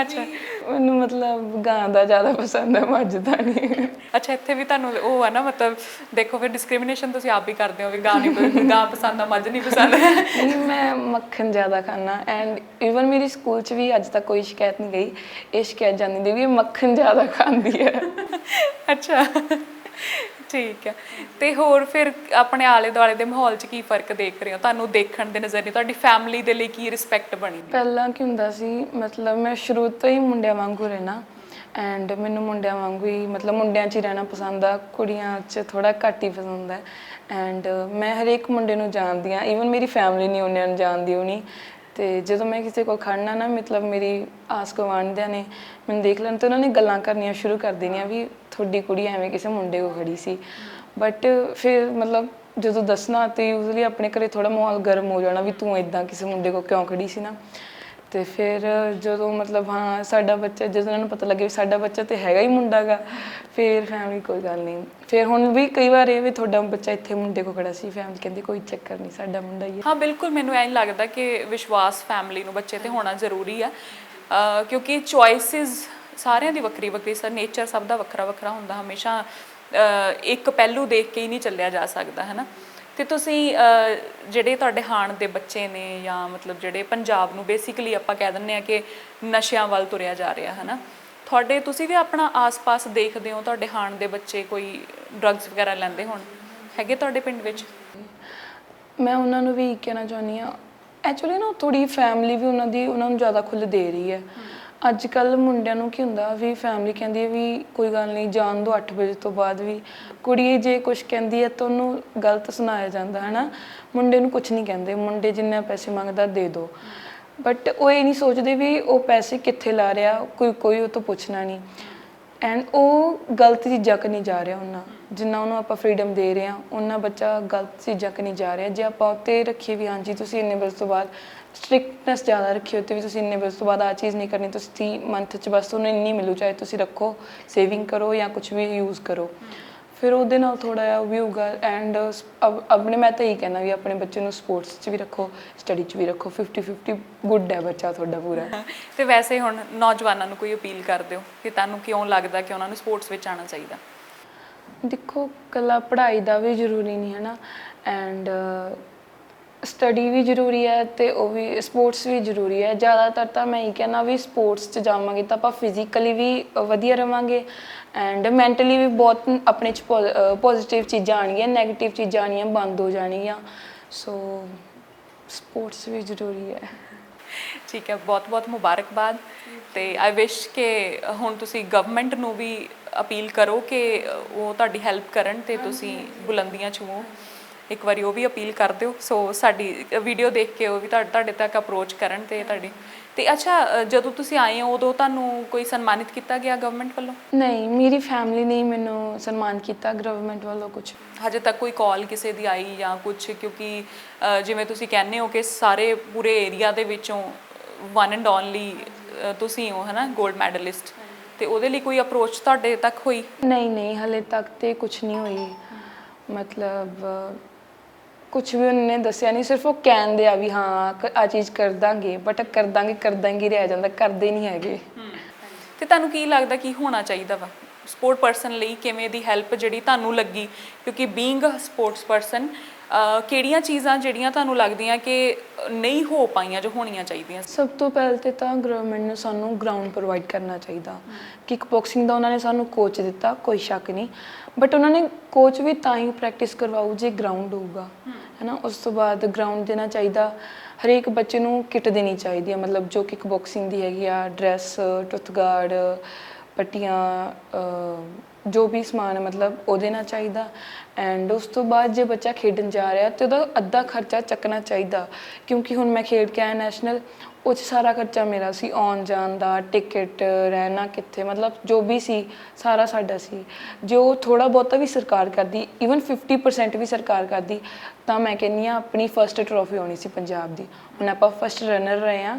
ਅੱਛਾ। ਮੈਨੂੰ ਮਤਲਬ ਗਾਂ ਦਾ ਜ਼ਿਆਦਾ ਪਸੰਦ ਹੈ ਮੱਝ ਦਾ ਨਹੀਂ ਅੱਛਾ ਇੱਥੇ ਵੀ ਤੁਹਾਨੂੰ ਉਹ ਹੈ ਨਾ ਮਤਲਬ ਦੇਖੋ ਫਿਰ ਡਿਸਕ੍ਰਿਮੀਨੇਸ਼ਨ ਤੁਸੀਂ ਆਪ ਹੀ ਕਰਦੇ ਹੋ ਵੀ ਗਾਂ ਨਹੀਂ ਗਾਂ ਪਸੰਦ ਆ ਮੱਝ ਨਹੀਂ ਪਸੰਦ। ਨਹੀਂ ਮੈਂ ਮੱਖਣ ਜ਼ਿਆਦਾ ਖਾਣਾ ਐਂਡ ਇਵਨ ਮੇਰੀ ਸਕੂਲ 'ਚ ਵੀ ਅੱਜ ਤੱਕ ਕੋਈ ਸ਼ਿਕਾਇਤ ਨਹੀਂ ਗਈ। ਇਹ ਸ਼ਿਕਾਇਤ ਜਾਂਦੀ ਦੀ ਵੀ ਮੱਖਣ ਜ਼ਿਆਦਾ ਖਾਂਦੀ ਹੈ ਅੱਛਾ। ਠੀਕ ਹੈ। ਤੇ ਹੋਰ ਫਿਰ ਆਪਣੇ ਆਲੇ ਦੁਆਲੇ ਦੇ ਮਾਹੌਲ 'ਚ ਕੀ ਫ਼ਰਕ ਦੇਖ ਰਹੇ ਹੋ? ਤੁਹਾਨੂੰ ਦੇਖਣ ਦੇ ਨਜ਼ਰੀਏ ਤੁਹਾਡੀ ਫੈਮਿਲੀ ਦੇ ਲਈ ਕੀ ਰਿਸਪੈਕਟ ਬਣੀ ਪਹਿਲਾਂ ਕੀ ਹੁੰਦਾ ਸੀ, ਮਤਲਬ ਮੈਂ ਸ਼ੁਰੂ ਤੋਂ ਹੀ ਮੁੰਡਿਆਂ ਵਾਂਗੂ ਰਹਿਣਾ। ਐਂਡ ਮੈਨੂੰ ਮੁੰਡਿਆਂ ਵਾਂਗੂ ਹੀ, ਮਤਲਬ ਮੁੰਡਿਆਂ 'ਚ ਹੀ ਰਹਿਣਾ ਪਸੰਦ ਆ, ਕੁੜੀਆਂ 'ਚ ਥੋੜਾ ਘੱਟ ਹੀ ਪਸੰਦ ਹੈ ਐਂਡ ਮੈਂ ਹਰੇਕ ਮੁੰਡੇ ਨੂੰ ਜਾਣਦੀ ਆ ਈਵਨ ਮੇਰੀ ਫੈਮਿਲੀ ਨਹੀਂ ਉਹਨਾਂ ਨੂੰ ਜਾਣਦੀ ਹੋਣੀ। ਤੇ ਜਦੋਂ ਮੈਂ ਕਿਸੇ ਕੋਲ ਖੜਨਾ ਨਾ, ਮਤਲਬ ਮੇਰੀ ਆਸ ਗੁਆਂਢਦਿਆਂ ਨੇ ਮੈਨੂੰ ਦੇਖ ਲੈਣ ਤੇ ਉਹਨਾਂ ਨੇ ਗੱਲਾਂ ਕਰਨੀਆਂ ਸ਼ੁਰੂ ਕਰ ਦੇਣੀਆਂ ਵੀ ਤੁਹਾਡੀ ਕੁੜੀ ਐਵੇਂ ਕਿਸੇ ਮੁੰਡੇ ਕੋਲ ਖੜੀ ਸੀ। ਬਟ ਫਿਰ ਮਤਲਬ ਜਦੋਂ ਦੱਸਣਾ ਤੇ ਯੂਜਲੀ ਆਪਣੇ ਘਰੇ ਥੋੜਾ ਮਾਹੌਲ ਗਰਮ ਹੋ ਜਾਣਾ ਵੀ ਤੂੰ ਇਦਾਂ ਕਿਸੇ ਮੁੰਡੇ ਕੋਲ ਕਿਉਂ ਖੜੀ ਸੀ ਨਾ। ਤੇ ਫਿਰ ਜਦੋਂ ਮਤਲਬ ਹਾਂ ਸਾਡਾ ਬੱਚਾ, ਜਦੋਂ ਉਹਨਾਂ ਨੂੰ ਪਤਾ ਲੱਗੇ ਵੀ ਸਾਡਾ ਬੱਚਾ ਤੇ ਹੈਗਾ ਹੀ ਮੁੰਡਾ ਗਾ, ਫਿਰ ਫੈਮਿਲੀ ਕੋਈ ਗੱਲ ਨਹੀਂ। ਫਿਰ ਹੁਣ ਵੀ ਕਈ ਵਾਰ ਇਹ ਵੀ ਤੁਹਾਡਾ ਬੱਚਾ ਇੱਥੇ ਮੁੰਡੇ ਕੋਲ ਖੜਾ ਸੀ ਫੈਮਿਲੀ ਕਹਿੰਦੀ ਕੋਈ ਚੱਕਰ ਨਹੀਂ, ਸਾਡਾ ਮੁੰਡਾ ਹੀ ਹੈ ਹਾਂ, ਬਿਲਕੁਲ ਮੈਨੂੰ ਐਂ ਲੱਗਦਾ ਕਿ ਵਿਸ਼ਵਾਸ ਫੈਮਿਲੀ ਨੂੰ ਬੱਚੇ ਤੇ ਹੋਣਾ ਜ਼ਰੂਰੀ ਆ। ਕਿਉਂਕਿ ਚੁਆਇਸਿਸ ਸਾਰਿਆਂ ਦੀ ਵੱਖਰੀ ਵੱਖਰੀ ਸਰ ਨੇਚਰ ਸਭ ਦਾ ਵੱਖਰਾ ਵੱਖਰਾ ਹੁੰਦਾ, ਹਮੇਸ਼ਾ ਇੱਕ ਪਹਿਲੂ ਦੇਖ ਕੇ ਹੀ ਨਹੀਂ ਚੱਲਿਆ ਜਾ ਸਕਦਾ ਹੈ ਨਾ ਤੇ ਤੁਸੀਂ ਜਿਹੜੇ ਤੁਹਾਡੇ ਹਾਣ ਦੇ ਬੱਚੇ ਨੇ ਜਾਂ ਮਤਲਬ ਜਿਹੜੇ ਪੰਜਾਬ ਨੂੰ ਬੇਸਿਕਲੀ ਆਪਾਂ ਕਹਿ ਦਿੰਦੇ ਆ ਕਿ ਨਸ਼ਿਆਂ ਵੱਲ ਤੁਰਿਆ ਜਾ ਰਿਹਾ ਹੈ ਨਾ ਤੁਹਾਡੇ ਤੁਸੀਂ ਵੀ ਆਪਣਾ ਆਸ-ਪਾਸ ਦੇਖਦੇ ਹੋ ਤੁਹਾਡੇ ਹਾਣ ਦੇ ਬੱਚੇ ਕੋਈ ਡਰੱਗਸ ਵਗੈਰਾ ਲੈਂਦੇ ਹੋਣ? ਹੈਗੇ ਤੁਹਾਡੇ ਪਿੰਡ ਵਿੱਚ? ਮੈਂ ਉਹਨਾਂ ਨੂੰ ਵੀ ਕਹਿਣਾ ਚਾਹੁੰਦੀ ਆ ਐਕਚੁਅਲੀ ਨਾ ਥੋੜੀ ਫੈਮਿਲੀ ਵੀ ਉਹਨਾਂ ਦੀ ਉਹਨਾਂ ਨੂੰ ਜ਼ਿਆਦਾ ਖੁੱਲ੍ਹ ਦੇ ਰਹੀ ਹੈ। ਅੱਜ ਕੱਲ ਮੁੰਡਿਆਂ ਨੂੰ ਕੀ ਹੁੰਦਾ, ਵੀ ਫੈਮਿਲੀ ਕਹਿੰਦੀ ਹੈ ਵੀ ਕੋਈ ਗੱਲ ਨਹੀਂ, ਜਾਣ ਦੋ 8 ਵਜੇ ਤੋਂ ਬਾਅਦ ਵੀ। ਕੁੜੀ ਜੇ ਕੁਝ ਕਹਿੰਦੀ ਹੈ ਤਾਂ ਉਹਨੂੰ ਗਲਤ ਸੁਣਾਇਆ ਜਾਂਦਾ ਹੈ ਨਾ ਮੁੰਡੇ ਨੂੰ ਕੁਝ ਨਹੀਂ ਕਹਿੰਦੇ, ਮੁੰਡੇ ਜਿੰਨਾ ਪੈਸੇ ਮੰਗਦਾ ਦੇ ਦੋ। ਬਟ ਉਹ ਇਹ ਨਹੀਂ ਸੋਚਦੇ ਵੀ ਉਹ ਪੈਸੇ ਕਿੱਥੇ ਲਾ ਰਿਹਾ, ਕੋਈ ਕੋਈ ਉਹ ਤੋਂ ਪੁੱਛਣਾ ਨਹੀਂ। ਐਂਡ ਉਹ ਗਲਤ ਚੀਜ਼ਾਂ ਕ ਨਹੀਂ ਜਾ ਰਿਹਾ ਉਹਨਾਂ। ਜਿੰਨਾ ਉਹਨੂੰ ਆਪਾਂ ਫਰੀडम ਦੇ ਰਹੇ ਹਾਂ, ਉਹਨਾਂ ਬੱਚਾ ਗਲਤ ਚੀਜ਼ਾਂ ਕ ਨਹੀਂ ਜਾ ਰਿਹਾ। ਜੇ ਆਪਾਂ ਉੱਤੇ ਰੱਖੀਏ ਵੀ ਹਾਂਜੀ, ਤੁਸੀਂ ਇੰਨੇ ਵਜੇ ਤੋਂ ਬਾਅਦ ਸਟ੍ਰਿਕਟਨੈਸ ਜ਼ਿਆਦਾ ਰੱਖੀ ਉੱਤੇ ਵੀ ਤੁਸੀਂ ਇੰਨੇ ਵਜੇ ਤੋਂ ਬਾਅਦ ਆ ਚੀਜ਼ ਨਹੀਂ ਕਰਨੀ ਤੁਸੀਂ ਮੰਥ 'ਚ ਬਸ ਤੁਹਾਨੂੰ ਇੰਨੀ ਮਿਲੂ ਚਾਹੇ ਤੁਸੀਂ ਰੱਖੋ ਸੇਵਿੰਗ ਕਰੋ ਜਾਂ ਕੁਝ ਵੀ ਯੂਜ਼ ਕਰੋ। ਫਿਰ ਉਹਦੇ ਨਾਲ ਥੋੜਾ ਜਿਹਾ ਵੀ ਹੋਊਗਾ ਐਂਡ ਆਪਣੇ ਮੈਂ ਤਾਂ ਇਹੀ ਕਹਿਣਾ ਵੀ ਆਪਣੇ ਬੱਚੇ ਨੂੰ ਸਪੋਰਟਸ 'ਚ ਵੀ ਰੱਖੋ ਸਟੱਡੀ 'ਚ ਵੀ ਰੱਖੋ 50 50 ਗੁੱਡ ਹੈ ਬੱਚਾ ਤੁਹਾਡਾ ਪੂਰਾ। ਤੇ ਵੈਸੇ ਹੁਣ ਨੌਜਵਾਨਾਂ ਨੂੰ ਕੋਈ ਅਪੀਲ ਕਰਦੇ ਹੋ ਕਿ ਤੁਹਾਨੂੰ ਕਿਉਂ ਲੱਗਦਾ ਕਿ ਉਹਨਾਂ ਨੂੰ ਸਪੋਰਟਸ ਵਿੱਚ ਆਉਣਾ ਚਾਹੀਦਾ? ਦੇਖੋ ਕੱਲਾ ਪੜ੍ਹਾਈ ਦਾ ਵੀ ਜ਼ਰੂਰੀ ਨਹੀਂ ਹੈ ਨਾ ਐਂਡ ਸਟੱਡੀ ਵੀ ਜ਼ਰੂਰੀ ਹੈ ਤੇ ਉਹ ਵੀ ਸਪੋਰਟਸ ਵੀ ਜ਼ਰੂਰੀ ਹੈ। ਜ਼ਿਆਦਾਤਰ ਤਾਂ ਮੈਂ ਇਹ ਕਹਿਣਾ ਵੀ ਸਪੋਰਟਸ 'ਚ ਜਾਵਾਂਗੇ ਤਾਂ ਆਪਾਂ ਫਿਜ਼ੀਕਲੀ ਵੀ ਵਧੀਆ ਰਵਾਂਗੇ ਐਂਡ ਮੈਂਟਲੀ ਵੀ ਬਹੁਤ ਆਪਣੇ 'ਚ ਪੋਜ਼ਿਟਿਵ ਚੀਜ਼ਾਂ ਆਣਗੀਆਂ 네ਗੇਟਿਵ ਚੀਜ਼ਾਂ ਆਣੀਆਂ ਬੰਦ ਹੋ ਜਾਣਗੀਆਂ। ਸੋ ਸਪੋਰਟਸ ਵੀ ਜ਼ਰੂਰੀ ਹੈ। ਠੀਕ ਹੈ, ਬਹੁਤ ਬਹੁਤ ਮੁਬਾਰਕਬਾਦ ਤੇ ਆਈ ਵਿਸ਼ ਕਿ ਹੁਣ ਤੁਸੀਂ ਗਵਰਨਮੈਂਟ ਨੂੰ ਵੀ ਅਪੀਲ ਕਰੋ ਕਿ ਉਹ ਤੁਹਾਡੀ ਹੈਲਪ ਕਰਨ ਤੇ ਤੁਸੀਂ ਬੁਲੰਦੀਆਂ ਛੂਹੋ ਇੱਕ ਵਾਰੀ ਉਹ ਵੀ ਅਪੀਲ ਕਰ ਦਿਓ। ਸੋ ਸਾਡੀ ਵੀਡੀਓ ਦੇਖ ਕੇ ਉਹ ਵੀ ਤੁਹਾਡੇ ਤੱਕ ਅਪਰੋਚ ਕਰਨ ਤੇ ਤੁਹਾਡੀ। ਤੇ ਅੱਛਾ ਜਦੋਂ ਤੁਸੀਂ ਆਏ ਹੋ ਉਦੋਂ ਤੁਹਾਨੂੰ ਕੋਈ ਸਨਮਾਨਿਤ ਕੀਤਾ ਗਿਆ ਗਵਰਨਮੈਂਟ ਵੱਲੋਂ? ਨਹੀਂ ਮੇਰੀ ਫੈਮਿਲੀ ਨੇ ਹੀ ਮੈਨੂੰ ਸਨਮਾਨ ਕੀਤਾ ਗਵਰਨਮੈਂਟ ਵੱਲੋਂ ਕੁਝ ਹਜੇ ਤੱਕ ਕੋਈ ਕਾਲ ਕਿਸੇ ਦੀ ਆਈ ਜਾਂ ਕੁਝ ਕਿਉਂਕਿ ਜਿਵੇਂ ਤੁਸੀਂ ਕਹਿੰਦੇ ਹੋ ਕਿ ਸਾਰੇ ਪੂਰੇ ਏਰੀਆ ਦੇ ਵਿੱਚੋਂ ਵਨ ਐਂਡ ਓਨਲੀ ਤੁਸੀਂ ਹੋ ਹਨਾ 골ਡ ਮੈਡਲਿਸਟ ਤੇ ਉਹਦੇ ਲਈ ਕੋਈ ਅਪਰੋਚ ਤੁਹਾਡੇ ਤੱਕ ਹੋਈ? ਨਹੀਂ ਨਹੀਂ ਹਲੇ ਤੱਕ ਤੇ ਕੁਝ ਨਹੀਂ ਹੋਈ। ਮਤਲਬ ਕੁਝ ਵੀ ਉਹਨਾਂ ਨੇ ਦੱਸਿਆ ਨਹੀਂ, ਸਿਰਫ ਉਹ ਕਹਿੰਦੇ ਆ ਵੀ ਹਾਂ ਆ ਚੀਜ਼ ਕਰ ਦਾਂਗੇ ਬਟ ਕਰ ਦਾਂਗੇ ਕਰ ਦਾਂਗੇ ਰਹਿ ਜਾਂਦਾ, ਕਰਦੇ ਨਹੀਂ ਹੈਗੇ। ਤੇ ਤੁਹਾਨੂੰ ਕੀ ਲੱਗਦਾ ਕੀ ਹੋਣਾ ਚਾਹੀਦਾ ਵਾ? ਸਪੋਰਟ ਪਰਸਨ ਲਈ ਕਿਵੇਂ ਦੀ ਹੈਲਪ ਜਿਹੜੀ ਤੁਹਾਨੂੰ ਲੱਗੀ? ਕਿਉਂਕਿ ਬੀਇੰਗ ਅ ਸਪੋਰਟਸ ਪਰਸਨ ਕਿਹੜੀਆਂ ਚੀਜ਼ਾਂ ਜਿਹੜੀਆਂ ਤੁਹਾਨੂੰ ਲੱਗਦੀਆਂ ਕਿ ਨਹੀਂ ਹੋ ਪਾਈਆਂ ਜੋ ਹੋਣੀਆਂ ਚਾਹੀਦੀਆਂ ਸਭ ਤੋਂ ਪਹਿਲ ਤੇ ਤਾਂ ਗਵਰਨਮੈਂਟ ਨੂੰ ਸਾਨੂੰ ਗਰਾਊਂਡ ਪ੍ਰੋਵਾਈਡ ਕਰਨਾ ਚਾਹੀਦਾ। ਕਿਕ ਬਾਕਸਿੰਗ ਦਾ ਉਹਨਾਂ ਨੇ ਸਾਨੂੰ ਕੋਚ ਦਿੱਤਾ, ਕੋਈ ਸ਼ੱਕ ਨਹੀਂ। ਬਟ ਉਹਨਾਂ ਨੇ ਕੋਚ ਵੀ ਤਾਂ ਹੀ ਪ੍ਰੈਕਟਿਸ ਕਰਵਾਉ ਜੇ ਗਰਾਊਂਡ ਹੋਊਗਾ। ਹੈਨਾ, ਉਸ ਤੋਂ ਬਾਅਦ ਗਰਾਊਂਡ ਦੇਣਾ ਚਾਹੀਦਾ। ਹਰੇਕ ਬੱਚੇ ਨੂੰ ਕਿੱਟ ਦੇਣੀ ਚਾਹੀਦੀ ਹੈ ਮਤਲਬ ਜੋ ਕਿਕ ਬਾਕਸਿੰਗ ਦੀ ਹੈਗੀ ਆ ਡਰੈਸ ਟੁੱਥਗਾਰਡ ਪੱਟੀਆਂ ਜੋ ਵੀ ਸਮਾਨ ਹੈ ਮਤਲਬ ਉਹਦੇ ਨਾਲ ਚਾਹੀਦਾ। ਐਂਡ ਉਸ ਤੋਂ ਬਾਅਦ ਜੇ ਬੱਚਾ ਖੇਡਣ ਜਾ ਰਿਹਾ, ਤੇ ਉਹਦਾ ਅੱਧਾ ਖਰਚਾ ਚੱਕਣਾ ਚਾਹੀਦਾ। ਕਿਉਂਕਿ ਹੁਣ ਮੈਂ ਖੇਡ ਕੇ ਆਇਆ ਨੈਸ਼ਨਲ, ਉਹ 'ਚ ਸਾਰਾ ਖਰਚਾ ਮੇਰਾ ਸੀ, ਆਉਣ ਜਾਣ ਦਾ, ਟਿਕਟ, ਰਹਿਣਾ ਕਿੱਥੇ, ਮਤਲਬ ਜੋ ਵੀ ਸੀ, ਸਾਰਾ ਸਾਡਾ ਸੀ। ਜੋ ਥੋੜਾ ਬਹੁਤਾ ਵੀ ਸਰਕਾਰ ਕਰਦੀ ਈਵਨ 50% ਵੀ ਸਰਕਾਰ ਕਰਦੀ, ਤਾਂ ਮੈਂ ਕਹਿੰਨੀ ਆ ਆਪਣੀ ਫਰਸਟ ਟਰੋਫੀ ਆਉਣੀ ਸੀ ਪੰਜਾਬ ਦੀ। ਹੁਣ ਆਪਾਂ ਫਰਸਟ ਰਨਰ ਰਹੇ ਆ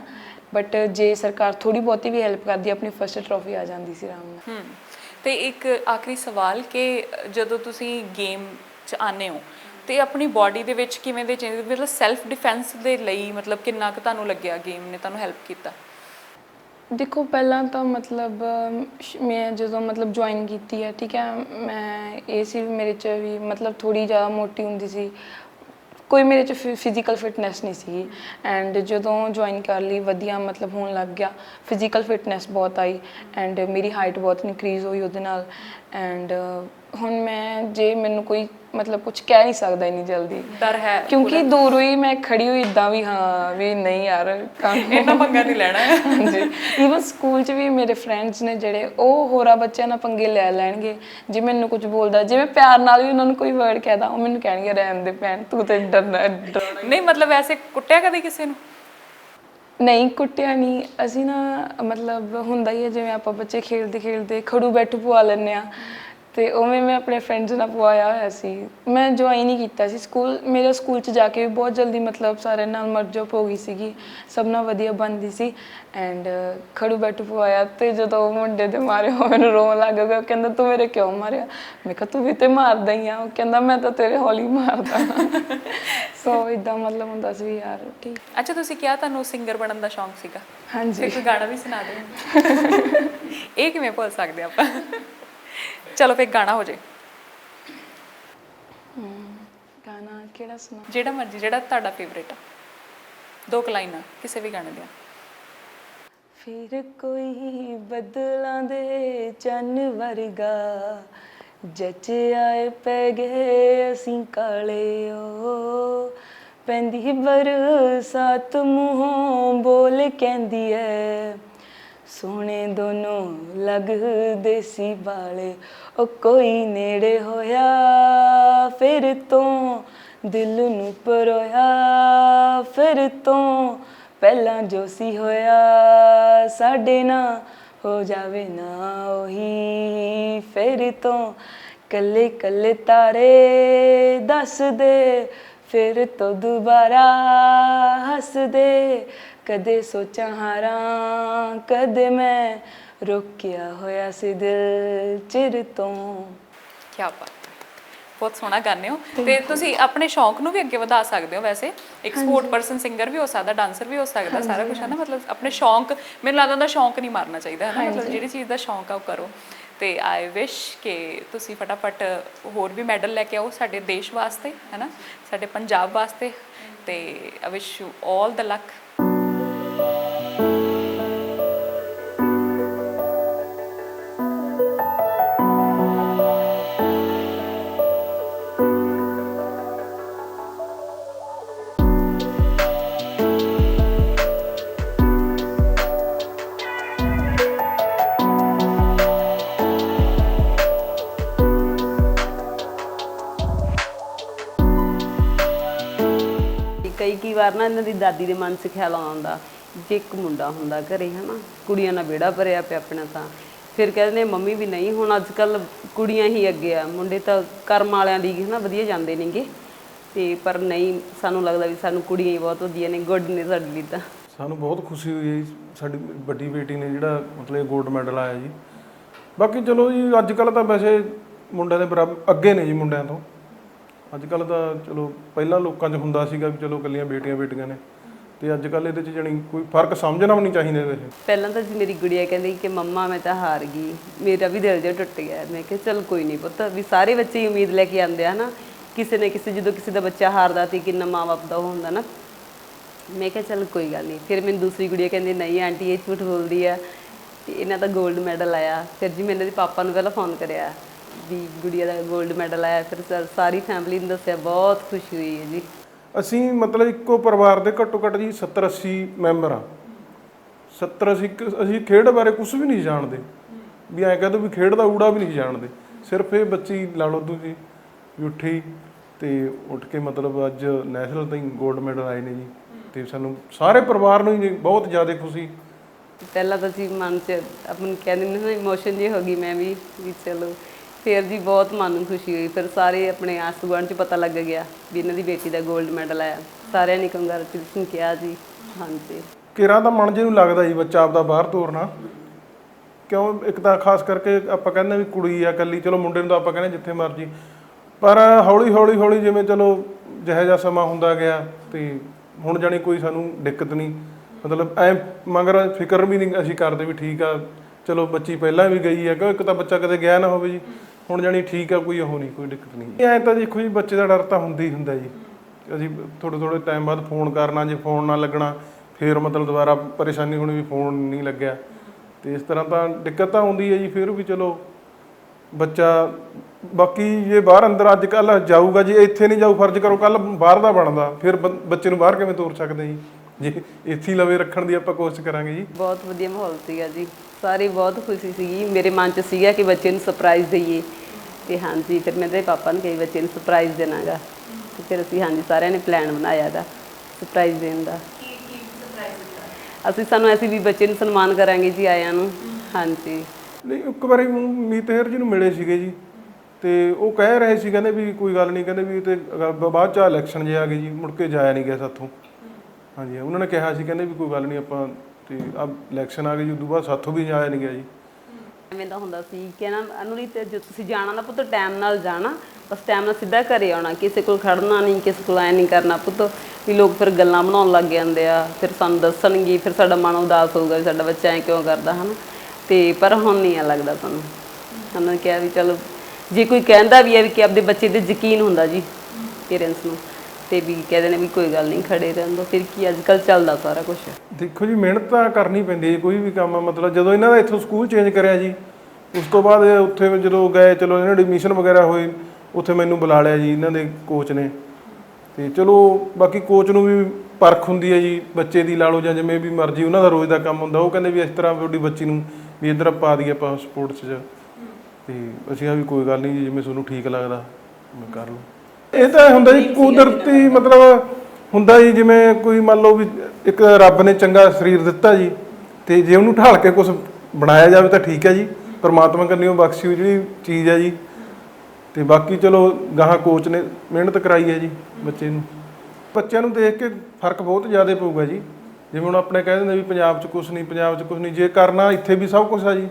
ਬਟ ਜੇ ਸਰਕਾਰ ਥੋੜੀ ਬਹੁਤੀ ਵੀ ਹੈਲਪ ਕਰਦੀ, ਆਪਣੀ ਫਰਸਟ ਟਰੋਫੀ ਆ ਜਾਂਦੀ ਸੀ ਆਰਾਮ ਨਾਲ। ਤੇ ਇੱਕ ਆਖਰੀ ਸਵਾਲ ਕਿ ਜਦੋਂ ਤੁਸੀਂ ਗੇਮ 'ਚ ਆਨੇ ਹੋ, ਤੇ ਆਪਣੀ ਬਾਡੀ ਦੇ ਵਿੱਚ ਕਿਵੇਂ ਦੇ ਚੇਂਜ ਮਤਲਬ ਸੈਲਫ ਡਿਫੈਂਸ ਦੇ ਲਈ ਮਤਲਬ ਕਿੰਨਾ ਕੁ ਤੁਹਾਨੂੰ ਲੱਗਿਆ ਗੇਮ ਨੇ ਤੁਹਾਨੂੰ ਹੈਲਪ ਕੀਤਾ? ਦੇਖੋ, ਪਹਿਲਾਂ ਤਾਂ ਮਤਲਬ ਮੈਂ ਜਦੋਂ ਮਤਲਬ ਜੁਆਇਨ ਕੀਤੀ ਹੈ, ਠੀਕ ਹੈ, ਮੈਂ ਇਹ ਸੀ ਮੇਰੇ ਚ ਵੀ ਮਤਲਬ ਥੋੜੀ ਜ਼ਿਆਦਾ ਮੋਟੀ ਹੁੰਦੀ ਸੀ। ਕੋਈ ਮੇਰੇ ਚ ਫਿਜ਼ੀਕਲ ਫਿਟਨੈਸ ਨਹੀਂ ਸੀ ਐਂਡ ਜਦੋਂ ਜੁਆਇਨ ਕਰ ਲਈ, ਵਧੀਆ ਮਤਲਬ ਹੋਣ ਲੱਗ ਗਿਆ। ਫਿਜ਼ੀਕਲ ਫਿਟਨੈਸ ਬਹੁਤ ਆਈ। ਐਂਡ ਮੇਰੀ ਹਾਈਟ ਬਹੁਤ ਇਨਕਰੀਜ਼ ਹੋਈ ਉਹਦੇ ਨਾਲ। ਐਂਡ ਹੁਣ ਮੈਂ ਜੇ ਮੈਨੂੰ ਕੋਈ ਮਤਲਬ ਕੁਝ ਕਹਿ ਨਹੀਂ ਸਕਦਾ ਇੰਨੀ ਜਲਦੀ। ਡਰ ਹੈ ਕਿਉਂਕਿ ਦੂਰੋਂ ਹੀ ਮੈਂ ਖੜੀ ਹੋਈ ਇਦਾਂ ਵੀ ਹਾਂ ਵੀ ਨਹੀਂ ਯਾਰ ਕੰਮ ਇੰਨਾ ਪੰਗਾ ਨਹੀਂ ਲੈਣਾ। ਹੈ ਹਾਂਜੀ। ਈਵਨ ਸਕੂਲ 'ਚ ਵੀ ਮੇਰੇ ਫਰੈਂਡਸ ਨੇ ਜਿਹੜੇ ਉਹ ਹੋਰਾਂ ਬੱਚਿਆਂ ਨਾਲ ਪੰਗੇ ਲੈ ਲੈਣਗੇ। ਜੇ ਮੈਨੂੰ ਕੁਝ ਬੋਲਦਾ ਜੇ ਮੈਂ ਪਿਆਰ ਨਾਲ ਵੀ ਉਹਨਾਂ ਨੂੰ ਕੋਈ ਵਰਡ ਕਹਿਦਾ ਉਹ ਮੈਨੂੰ ਕਹਿਣਗੇ ਰਹਿਣ ਦੇ ਭੈਣ ਤੂੰ ਤੇ ਡਰਨਾ ਨਹੀਂ ਮਤਲਬ ਐਸੇ ਕੁੱਟਿਆ ਕਦੇ ਕਿਸੇ ਨੂੰ? ਨਹੀਂ ਕੁੱਟਿਆ ਨਹੀਂ। ਅਸੀਂ ਨਾ ਮਤਲਬ ਹੁੰਦਾ ਹੀ ਹੈ ਜਿਵੇਂ ਆਪਾਂ ਬੱਚੇ ਖੇਡਦੇ ਖੇਡਦੇ ਖੜੂ ਬੈਠੂ ਪਵਾ ਲੈਂਦੇ ਆ ਤੇ ਉਵੇਂ ਮੈਂ ਆਪਣੇ ਫਰੈਂਡਸ ਨਾਲ ਪਵਾਇਆ ਹੋਇਆ ਸੀ। ਮੈਂ ਜੁਆਇਨ ਹੀ ਕੀਤਾ ਸੀ ਸਕੂਲ। ਮੇਰੇ ਸਕੂਲ 'ਚ ਜਾ ਕੇ ਵੀ ਬਹੁਤ ਜਲਦੀ ਮਤਲਬ ਸਾਰਿਆਂ ਨਾਲ ਮਰਜਪ ਹੋ ਗਈ ਸੀਗੀ। ਸਭ ਨਾਲ ਵਧੀਆ ਬਣਦੀ ਸੀ। ਐਂਡ ਖੜੂ ਬੈਠੂ ਪਵਾਇਆ ਤੇ ਜਦੋਂ ਉਹ ਮੁੰਡੇ ਦੇ ਮਾਰੇ ਉਹ ਮੈਨੂੰ ਰੋਣ ਲੱਗ ਗਿਆ। ਉਹ ਕਹਿੰਦਾ ਤੂੰ ਮੇਰੇ ਕਿਉਂ ਮਾਰਿਆ? ਮੈਂ ਕਿਹਾ ਤੂੰ ਵੀ ਤੇ ਮਾਰਦਾ ਹੀ ਆ। ਉਹ ਕਹਿੰਦਾ ਮੈਂ ਤਾਂ ਤੇਰੇ ਹੌਲੀ ਮਾਰਦਾ ਸੋ ਇਦਾਂ ਮਤਲਬ ਹੁੰਦਾ ਸੀ ਵੀ ਯਾਰ ਠੀਕ। ਅੱਛਾ ਤੁਸੀਂ ਕਿਹਾ ਤੁਹਾਨੂੰ ਸਿੰਗਰ ਬਣਨ ਦਾ ਸ਼ੌਂਕ ਸੀਗਾ। ਹਾਂਜੀ। ਇੱਕ ਗਾਣਾ ਵੀ ਸੁਣਾ ਦਿਓ। ਇਹ ਕਿਵੇਂ ਭੁੱਲ ਸਕਦੇ ਆਪਾਂ? ਚਲੋ ਫਿਰ ਗਾਣਾ ਹੋ ਜੇ। ਗਾਣਾ ਕਿਹੜਾ ਸੁਣਾ? ਜਿਹੜਾ ਮਰਜ਼ੀ ਜਿਹੜਾ ਤੁਹਾਡਾ ਫੇਵਰੇਟ ਆ। ਦੋ ਕੁ ਲਾਈਨਾਂ ਕਿਸੇ ਵੀ ਗਾਣੇ ਦੀਆਂ। ਫਿਰ ਕੋਈ ਬਦਲਾਂ ਦੇ ਚੰਨ ਵਰਗਾ ਜੱਜ ਆਏ ਪੈ ਗਏ ਅਸੀਂ ਕਾਲੇ ਓ। ਪੈਂਦੀ ਬਰਸਾਤ ਮੂੰਹੋਂ ਬੋਲ ਕਹਿੰਦੀ ਐ ਸੋਹਣੇ ਦੋਨੋਂ ਲੱਗਦੇ ਸੀ ਵਾਲੇ। ਉਹ ਕੋਈ ਨੇੜੇ ਹੋਇਆ, ਫਿਰ ਤੋਂ ਦਿਲ ਨੂੰ ਪਰੋਇਆ, ਫਿਰ ਤੋਂ ਪਹਿਲਾਂ ਜੋ ਸੀ ਹੋਇਆ, ਸਾਡੇ ਨਾਲ ਹੋ ਜਾਵੇ ਨਾ ਉਹੀ। ਫਿਰ ਤੋਂ ਕੱਲੇ ਕੱਲੇ ਤਾਰੇ ਦੱਸ ਦੇ ਫਿਰ ਤੋਂ ਦੁਬਾਰਾ ਹੱਸ ਦੇ ਕਦੇ ਸੋਚਾਂ ਹਾਰਾਂ ਕਦੇ ਮੈਂ ਰੁਕਿਆ ਹੋਇਆ ਸੀ ਦਿਲ ਚਿਰ ਤੋਂ। ਕੀ ਬਾਤ। ਬਹੁਤ ਸੋਹਣਾ ਗਾਉਂਦੇ ਹੋ। ਤੇ ਤੁਸੀਂ ਆਪਣੇ ਸ਼ੌਂਕ ਨੂੰ ਵੀ ਅੱਗੇ ਵਧਾ ਸਕਦੇ ਹੋ ਵੈਸੇ। ਇੱਕ ਸਪੋਰਟ ਪਰਸਨ ਸਿੰਗਰ ਵੀ ਹੋ ਸਕਦਾ ਡਾਂਸਰ ਵੀ ਹੋ ਸਕਦਾ ਸਾਰਾ ਕੁਝ ਹੈ ਨਾ ਮਤਲਬ ਆਪਣੇ ਸ਼ੌਂਕ ਮੈਨੂੰ ਲੱਗਦਾ ਹੁੰਦਾ ਸ਼ੌਂਕ ਨਹੀਂ ਮਾਰਨਾ ਚਾਹੀਦਾ ਹੈ ਨਾ ਮਤਲਬ ਜਿਹੜੀ ਚੀਜ਼ ਦਾ ਸ਼ੌਂਕ ਆ ਉਹ ਕਰੋ। ਤੇ ਆਈ ਵਿਸ਼ ਕਿ ਤੁਸੀਂ ਫਟਾਫਟ ਹੋਰ ਵੀ ਮੈਡਲ ਲੈ ਕੇ ਆਓ ਸਾਡੇ ਦੇਸ਼ ਵਾਸਤੇ ਹੈ ਨਾ ਸਾਡੇ ਪੰਜਾਬ ਵਾਸਤੇ। ਤੇ ਆਈ ਵਿਸ਼ ਯੂ 올 ਦ ਲੱਕ ਇਹਨਾਂ ਦੀ ਦਾਦੀ ਦੇ ਮਨ 'ਚ ਖਿਆਲ ਜੇ ਇੱਕ ਮੁੰਡਾ ਹੁੰਦਾ ਘਰੇ, ਹਨਾ? ਕੁੜੀਆਂ ਨਾਲ ਵਿਹੜਾ ਭਰਿਆ ਪਿਆ ਆਪਣਾ ਤਾਂ। ਫਿਰ ਕਹਿੰਦੇ ਨੇ ਮੰਮੀ ਵੀ ਨਹੀਂ, ਹੁਣ ਅੱਜ ਕੱਲ ਕੁੜੀਆਂ ਹੀ ਅੱਗੇ ਆ। ਮੁੰਡੇ ਤਾਂ ਕਰਮ ਵਾਲਿਆਂ ਦੀ, ਹਨਾ, ਵਧੀਆ ਜਾਂਦੇ ਨੇਗੇ। ਤੇ ਪਰ ਨਹੀਂ, ਸਾਨੂੰ ਲੱਗਦਾ ਵੀ ਸਾਨੂੰ ਕੁੜੀਆਂ ਹੀ ਬਹੁਤ ਵਧੀਆ ਨੇ, ਗੁੱਡ ਨੇ ਸਾਡੇ ਲਈ ਤਾਂ। ਸਾਨੂੰ ਬਹੁਤ ਖੁਸ਼ੀ ਹੋਈ ਹੈ ਜੀ, ਸਾਡੀ ਵੱਡੀ ਬੇਟੀ ਨੇ ਜਿਹੜਾ ਮਤਲਬ 골ਡ ਮੈਡਲ ਆਇਆ ਜੀ। ਬਾਕੀ ਚਲੋ ਜੀ ਅੱਜ ਕੱਲ ਤਾਂ ਵੈਸੇ ਮੁੰਡਿਆਂ ਦੇ ਬਰਾਬਰ ਅੱਗੇ ਨੇ ਜੀ ਮੁੰਡਿਆਂ ਤੋਂ। ਅੱਜ ਕੱਲ ਤਾਂ ਚਲੋ ਪਹਿਲਾਂ ਲੋਕਾਂ 'ਚ ਹੁੰਦਾ ਸੀਗਾ ਵੀ ਚਲੋ ਕੱਲੀਆਂ ਬੇਟੀਆਂ ਬੇਟੀਆਂ ਨੇ। ਤੇ ਅੱਜ ਕੱਲ ਇਹਦੇ 'ਚ ਜਣੀ ਕੋਈ ਫ਼ਰਕ ਸਮਝਣਾ ਵੀ ਨਹੀਂ ਚਾਹੀਦਾ ਇਹਦੇ 'ਚ। ਪਹਿਲਾਂ ਤਾਂ ਜੀ ਮੇਰੀ ਗੁੜੀਆ ਕਹਿੰਦੀ ਕਿ ਮੰਮਾ ਮੈਂ ਤਾਂ ਹਾਰ ਗਈ, ਮੇਰਾ ਵੀ ਦਿਲ ਜਿਹਾ ਟੁੱਟ ਗਿਆ। ਮੈਂ ਕਿਹਾ ਚਲ ਕੋਈ ਨਹੀਂ ਪੁੱਤ, ਵੀ ਸਾਰੇ ਬੱਚੇ ਹੀ ਉਮੀਦ ਲੈ ਕੇ ਆਉਂਦੇ ਆ ਨਾ, ਕਿਸੇ ਨਾ ਕਿਸੇ ਜਦੋਂ ਕਿਸੇ ਦਾ ਬੱਚਾ ਹਾਰਦਾ ਤੇ ਕਿੰਨਾ ਮਾਂ-ਬਾਪ ਦਾ ਉਹ ਹੁੰਦਾ ਨਾ। ਮੈਂ ਕਿਹਾ ਚਲ ਕੋਈ ਗੱਲ ਨਹੀਂ, ਫਿਰ ਮੈਨੂੰ ਦੂਸਰੀ ਗੁੜੀਆ ਕਹਿੰਦੀ, ਨਹੀਂ ਆਂਟੀ, ਇਹ ਝੂਠ ਬੋਲਦੀ ਆ। ਤੇ ਇਹਨਾਂ ਦਾ 골ਡ ਮੈਡਲ ਆਇਆ। ਫਿਰ ਜੀ ਮੈਂ ਇਹਨਾਂ ਦੇ ਪਾਪਾ ਨੂੰ ਪਹਿਲਾਂ ਫੋਨ ਕਰਿਆ। ਵੀ ਗੁੜੀਆ ਦਾ 골ਡ ਮੈਡਲ ਆਇਆ ਫਿਰ ਸਾ- ਸਾਰੀ ਫੈਮਿਲੀ ਨੂੰ ਦੱਸਿਆ ਬਹੁਤ ਖੁਸ਼ੀ ਹੋਈ ਹੈ ਜੀ। ਅਸੀਂ ਮਤਲਬ ਇੱਕੋ ਪਰਿਵਾਰ ਦੇ ਘੱਟੋ ਘੱਟ ਜੀ 70 80 ਮੈਂਬਰ ਆ 70 ਅਸੀਂ ਅਸੀਂ ਖੇਡ ਬਾਰੇ ਕੁਝ ਵੀ ਨਹੀਂ ਜਾਣਦੇ। ਵੀ ਐਂ ਕਹਦੋ ਵੀ ਖੇਡ ਦਾ ਊੜਾ ਵੀ ਨਹੀਂ ਜਾਣਦੇ। ਸਿਰਫ ਇਹ ਬੱਚੀ ਲਾ ਲਓ ਤੁਸੀਂ ਵੀ ਉੱਠੀ ਤੇ ਉੱਠ ਕੇ ਮਤਲਬ ਅੱਜ ਨੈਸ਼ਨਲ ਤਾਈਂ 골ਡ ਮੈਡਲ ਆਏ ਨੇ ਜੀ। ਤੇ ਸਾਨੂੰ ਸਾਰੇ ਪਰਿਵਾਰ ਨੂੰ ਹੀ ਬਹੁਤ ਜ਼ਿਆਦਾ ਖੁਸ਼ੀ। ਪਹਿਲਾਂ ਤਾਂ ਜੀ ਮਨ 'ਚ ਆਪਨ ਕਹਿੰਦੇ ਨਾ ਇਮੋਸ਼ਨ ਜੀ ਹੋ ਗਈ ਮੈਂ ਵੀ ਵੀ ਚਲੋ ਫਿਰ ਜੀ ਬਹੁਤ ਮਨ ਨੂੰ ਖੁਸ਼ੀ ਹੋਈ। ਫਿਰ ਸਾਰੇ ਆਪਣੇ ਆਸ ਗੁਆਂਢ 'ਚ ਪਤਾ ਲੱਗ ਗਿਆ ਵੀ ਇਹਨਾਂ ਦੀ ਬੇਟੀ ਦਾ 골ਡ ਮੈਡਲ ਆਇਆ। ਸਾਰਿਆਂ ਨੇ ਕੰਗ੍ਰੈਚੁਲੇਸ਼ਨ ਕਿਹਾ ਜੀ। ਹਾਂਜੀ। ਕਿਰਾਂ ਦਾ ਮਨ ਜੇ ਲੱਗਦਾ ਜੀ ਬੱਚਾ ਆਪਦਾ ਬਾਹਰ ਤੋਰਨਾ? ਕਿਉਂ? ਇੱਕ ਤਾਂ ਖਾਸ ਕਰਕੇ ਆਪਾਂ ਕਹਿੰਦੇ ਵੀ ਕੁੜੀ ਆ ਕੱਲੀ ਚਲੋ ਮੁੰਡੇ ਨੂੰ ਤਾਂ ਆਪਾਂ ਕਹਿੰਦੇ ਜਿੱਥੇ ਮਰਜ਼ੀ। ਪਰ ਹੌਲੀ ਹੌਲੀ ਹੌਲੀ ਜਿਵੇਂ ਚਲੋ ਜਿਹੋ ਜਿਹਾ ਸਮਾਂ ਹੁੰਦਾ ਗਿਆ ਤੇ ਹੁਣ ਜਾਣੀ ਕੋਈ ਸਾਨੂੰ ਦਿੱਕਤ ਨਹੀਂ। ਮਤਲਬ ਐ ਮਗਰ ਫਿਕਰ ਵੀ ਨਹੀਂ ਅਸੀਂ ਕਰਦੇ ਵੀ ਠੀਕ ਆ। ਚਲੋ ਬੱਚੀ ਪਹਿਲਾਂ ਵੀ ਗਈ ਹੈ ਕਿਉਂ ਇੱਕ ਤਾਂ ਬੱਚਾ ਕਦੇ ਗਿਆ ਨਾ ਹੋਵੇ ਜੀ। ਹੁਣ ਜਾਣੀ ਠੀਕ ਆ, ਕੋਈ ਉਹ ਨਹੀਂ, ਕੋਈ ਦਿੱਕਤ ਨਹੀਂ। ਐ ਤਾਂ ਦੇਖੋ ਜੀ, ਬੱਚੇ ਦਾ ਡਰ ਤਾਂ ਹੁੰਦਾ ਹੀ ਹੁੰਦਾ ਜੀ। ਅਸੀਂ ਥੋੜੇ ਥੋੜੇ ਟਾਈਮ ਬਾਅਦ ਫੋਨ ਕਰਨਾ, ਜੇ ਫੋਨ ਨਾ ਲੱਗਣਾ, ਫਿਰ ਮਤਲਬ ਦੁਬਾਰਾ ਪਰੇਸ਼ਾਨੀ ਹੋਣੀ ਵੀ ਫੋਨ ਨਹੀਂ ਲੱਗਿਆ। ਤੇ ਇਸ ਤਰ੍ਹਾਂ ਤਾਂ ਦਿੱਕਤ ਤਾਂ ਆਉਂਦੀ ਹੈ ਜੀ, ਫਿਰ ਵੀ ਚਲੋ ਬੱਚਾ, ਬਾਕੀ ਜੇ ਬਾਹਰ ਅੰਦਰ ਅੱਜ ਕੱਲ ਜਾਊਗਾ, ਜੀ ਇੱਥੇ ਨਹੀਂ ਜਾਊ, ਫਰਜ਼ ਕਰੋ ਕੱਲ ਬਾਹਰ ਦਾ ਬਣਦਾ, ਫਿਰ ਬੰ- ਬੱਚੇ ਨੂੰ ਬਾਹਰ ਕਿਵੇਂ ਤੋਰ ਸਕਦੇ ਜੀ? ਜੇ ਇੱਥੇ ਲਵੇ ਰੱਖਣ ਦੀ ਆਪਾਂ ਕੋਸ਼ਿਸ਼ ਕਰਾਂਗੇ ਜੀ। ਬਹੁਤ ਵਧੀਆ ਮਾਹੌਲ ਸੀਗਾ ਜੀ। ਸਾਰੇ ਬਹੁਤ ਖੁਸ਼ੀ ਸੀਗੀ। ਮੇਰੇ ਮਨ 'ਚ ਸੀਗਾ ਕਿ ਬੱਚੇ ਨੂੰ ਸਰਪ੍ਰਾਈਜ਼ ਦਈਏ। ਤੇ ਹਾਂਜੀ ਫਿਰ ਮੈਂ ਤੇ ਪਾਪਾ ਨੂੰ ਕਹੀ ਬੱਚੇ ਨੂੰ ਸਰਪ੍ਰਾਈਜ਼ ਦੇਣਾਗਾ। ਤੇ ਫਿਰ ਅਸੀਂ ਹਾਂਜੀ ਸਾਰਿਆਂ ਨੇ ਪਲਾਨ ਬਣਾਇਆ ਦਾ ਸਰਪ੍ਰਾਈਜ਼ ਦੇਣ ਦਾ। ਅਸੀਂ ਸਾਨੂੰ ਅਸੀਂ ਵੀ ਬੱਚੇ ਨੂੰ ਸਨਮਾਨ ਕਰਾਂਗੇ ਜੀ ਆਇਆਂ ਨੂੰ। ਹਾਂਜੀ। ਨਹੀਂ ਇੱਕ ਵਾਰੀ ਮੀਤਹਿਰ ਜੀ ਨੂੰ ਮਿਲੇ ਸੀਗੇ ਜੀ। ਤੇ ਉਹ ਕਹਿ ਰਹੇ ਸੀ ਕਹਿੰਦੇ ਵੀ ਕੋਈ ਗੱਲ ਨਹੀਂ ਕਹਿੰਦੇ ਵੀ ਤੇ ਬਾਅਦ ਚ ਇਲੈਕਸ਼ਨ ਜੇ ਆ ਗਏ ਜੀ ਮੁੜ ਕੇ ਜਾਇਆ ਨਹੀਂ ਗਿਆ ਸਾਥੋਂ। ਹਾਂਜੀ, ਉਹਨਾਂ ਨੇ ਕਿਹਾ ਸੀ, ਕਹਿੰਦੇ ਵੀ ਕੋਈ ਗੱਲ ਨਹੀਂ, ਆਪਾਂ ਤੇ ਆ ਇਲੈਕਸ਼ਨ ਆ ਗਈ ਉਦੋਂ ਬਾਅਦ ਸਾਥੋਂ ਵੀ ਜਾਇਆ ਨਹੀਂ ਗਿਆ ਜੀ। ਐਵੇਂ ਦਾ ਹੁੰਦਾ ਸੀ ਕਿ ਨਾ ਅਨੁਰੀਤ ਜੇ ਤੁਸੀਂ ਜਾਣਾ ਨਾ ਪੁੱਤ ਟਾਈਮ ਨਾਲ ਜਾਣਾ, ਬਸ ਟਾਈਮ ਨਾਲ ਸਿੱਧਾ ਘਰੇ ਆਉਣਾ, ਕਿਸੇ ਕੋਲ ਖੜਨਾ ਨਹੀਂ, ਕਿਸੇ ਕੋਲ ਐ ਨਹੀਂ ਕਰਨਾ ਪੁੱਤ, ਵੀ ਲੋਕ ਫਿਰ ਗੱਲਾਂ ਬਣਾਉਣ ਲੱਗ ਜਾਂਦੇ ਆ, ਫਿਰ ਸਾਨੂੰ ਦੱਸਣਗੇ, ਫਿਰ ਸਾਡਾ ਮਨ ਉਦਾਸ ਹੋਊਗਾ ਵੀ ਸਾਡਾ ਬੱਚਾ ਐ ਕਿਉਂ ਕਰਦਾ, ਹਨ? ਤੇ ਪਰ ਹੁਣ ਨਹੀਂ ਆ ਲੱਗਦਾ ਸਾਨੂੰ। ਉਹਨਾਂ ਨੇ ਕਿਹਾ ਵੀ ਚਲੋ, ਜੇ ਕੋਈ ਕਹਿੰਦਾ ਵੀ ਹੈ ਵੀ ਕਿ ਆਪਦੇ ਬੱਚੇ ਤੇ ਯਕੀਨ ਹੁੰਦਾ ਜੀ ਪੇਰੈਂਟਸ ਨੂੰ। ਤੇ ਵੀ ਕਹਿੰਦੇ ਨੇ ਵੀ ਕੋਈ ਗੱਲ ਨਹੀਂ, ਖੜੇ ਰਹਿਣ ਦੋ। ਫਿਰ ਕੀ ਅੱਜ ਕੱਲ ਚੱਲਦਾ ਸਾਰਾ ਕੁਝ ਦੇਖੋ ਜੀ, ਮਿਹਨਤ ਤਾਂ ਕਰਨੀ ਪੈਂਦੀ ਹੈ, ਕੋਈ ਵੀ ਕੰਮ ਆ, ਮਤਲਬ ਜਦੋਂ ਇਹਨਾਂ ਦਾ ਇੱਥੋਂ ਸਕੂਲ ਚੇਂਜ ਕਰਿਆ ਜੀ, ਉਸ ਤੋਂ ਬਾਅਦ ਉੱਥੇ ਜਦੋਂ ਗਏ, ਚਲੋ ਇਹਨਾਂ ਦੀ ਐਡਮਿਸ਼ਨ ਵਗੈਰਾ ਹੋਈ, ਉੱਥੇ ਮੈਨੂੰ ਬੁਲਾ ਲਿਆ ਜੀ, ਇਹਨਾਂ ਦੇ ਕੋਚ ਨੇ। ਤੇ ਚਲੋ, ਬਾਕੀ ਕੋਚ ਨੂੰ ਵੀ ਪਰਖ ਹੁੰਦੀ ਹੈ ਜੀ, ਬੱਚੇ ਦੀ ਲਾ ਲਓ ਜਾਂ ਜਿਵੇਂ ਵੀ ਮਰਜ਼ੀ ਉਹਨਾਂ ਦਾ ਰੋਜ਼ ਦਾ ਕੰਮ ਹੁੰਦਾ, ਉਹ ਕਹਿੰਦੇ ਵੀ ਇਸ ਤਰ੍ਹਾਂ ਤੁਹਾਡੀ ਬੱਚੀ ਨੂੰ ਵੀ ਇੱਧਰ ਪਾ ਦਈਏ ਆਪਾਂ ਸਪੋਰਟਸ 'ਚ। ਤੇ ਅਸੀਂ ਆ ਵੀ ਕੋਈ ਗੱਲ ਨਹੀਂ ਜੀ, ਜਿਵੇਂ ਤੁਹਾਨੂੰ ਠੀਕ ਲੱਗਦਾ, ਮੈਂ ਕਰ ਲਓ ਇਹ ਤਾਂ ਹੁੰਦਾ ਜੀ ਕੁਦਰਤੀ ਮਤਲਬ ਹੁੰਦਾ ਜੀ ਜਿਵੇਂ ਕੋਈ ਮੰਨ ਲਓ ਵੀ ਇੱਕ ਰੱਬ ਨੇ ਚੰਗਾ ਸਰੀਰ ਦਿੱਤਾ ਜੀ ਤੇ ਜੇ ਉਹਨੂੰ ਢਾਲ ਕੇ ਕੁਝ ਬਣਾਇਆ ਜਾਵੇ ਤਾਂ ਠੀਕ ਹੈ ਜੀ ਪਰਮਾਤਮਾ ਕੰਨਿਓ ਬਖਸ਼ੀ ਹੋਈ ਜਿਹੜੀ ਚੀਜ਼ ਹੈ ਜੀ। ਤੇ ਬਾਕੀ ਚਲੋ ਗਾਹਾਂ ਕੋਚ ਨੇ ਮਿਹਨਤ ਕਰਾਈ ਹੈ ਜੀ ਬੱਚੇ ਨੂੰ। ਬੱਚਿਆਂ ਨੂੰ ਦੇਖ ਕੇ ਫ਼ਰਕ ਬਹੁਤ ਜ਼ਿਆਦਾ ਪਊਗਾ ਜੀ। ਜਿਵੇਂ ਹੁਣ ਆਪਣੇ ਕਹਿ ਦਿੰਦੇ ਵੀ ਪੰਜਾਬ 'ਚ ਕੁਝ ਨਹੀਂ ਪੰਜਾਬ 'ਚ ਕੁਝ ਨਹੀਂ ਜੇ ਕਰਨਾ ਇੱਥੇ ਵੀ ਸਭ ਕੁਝ ਆ ਜੀ।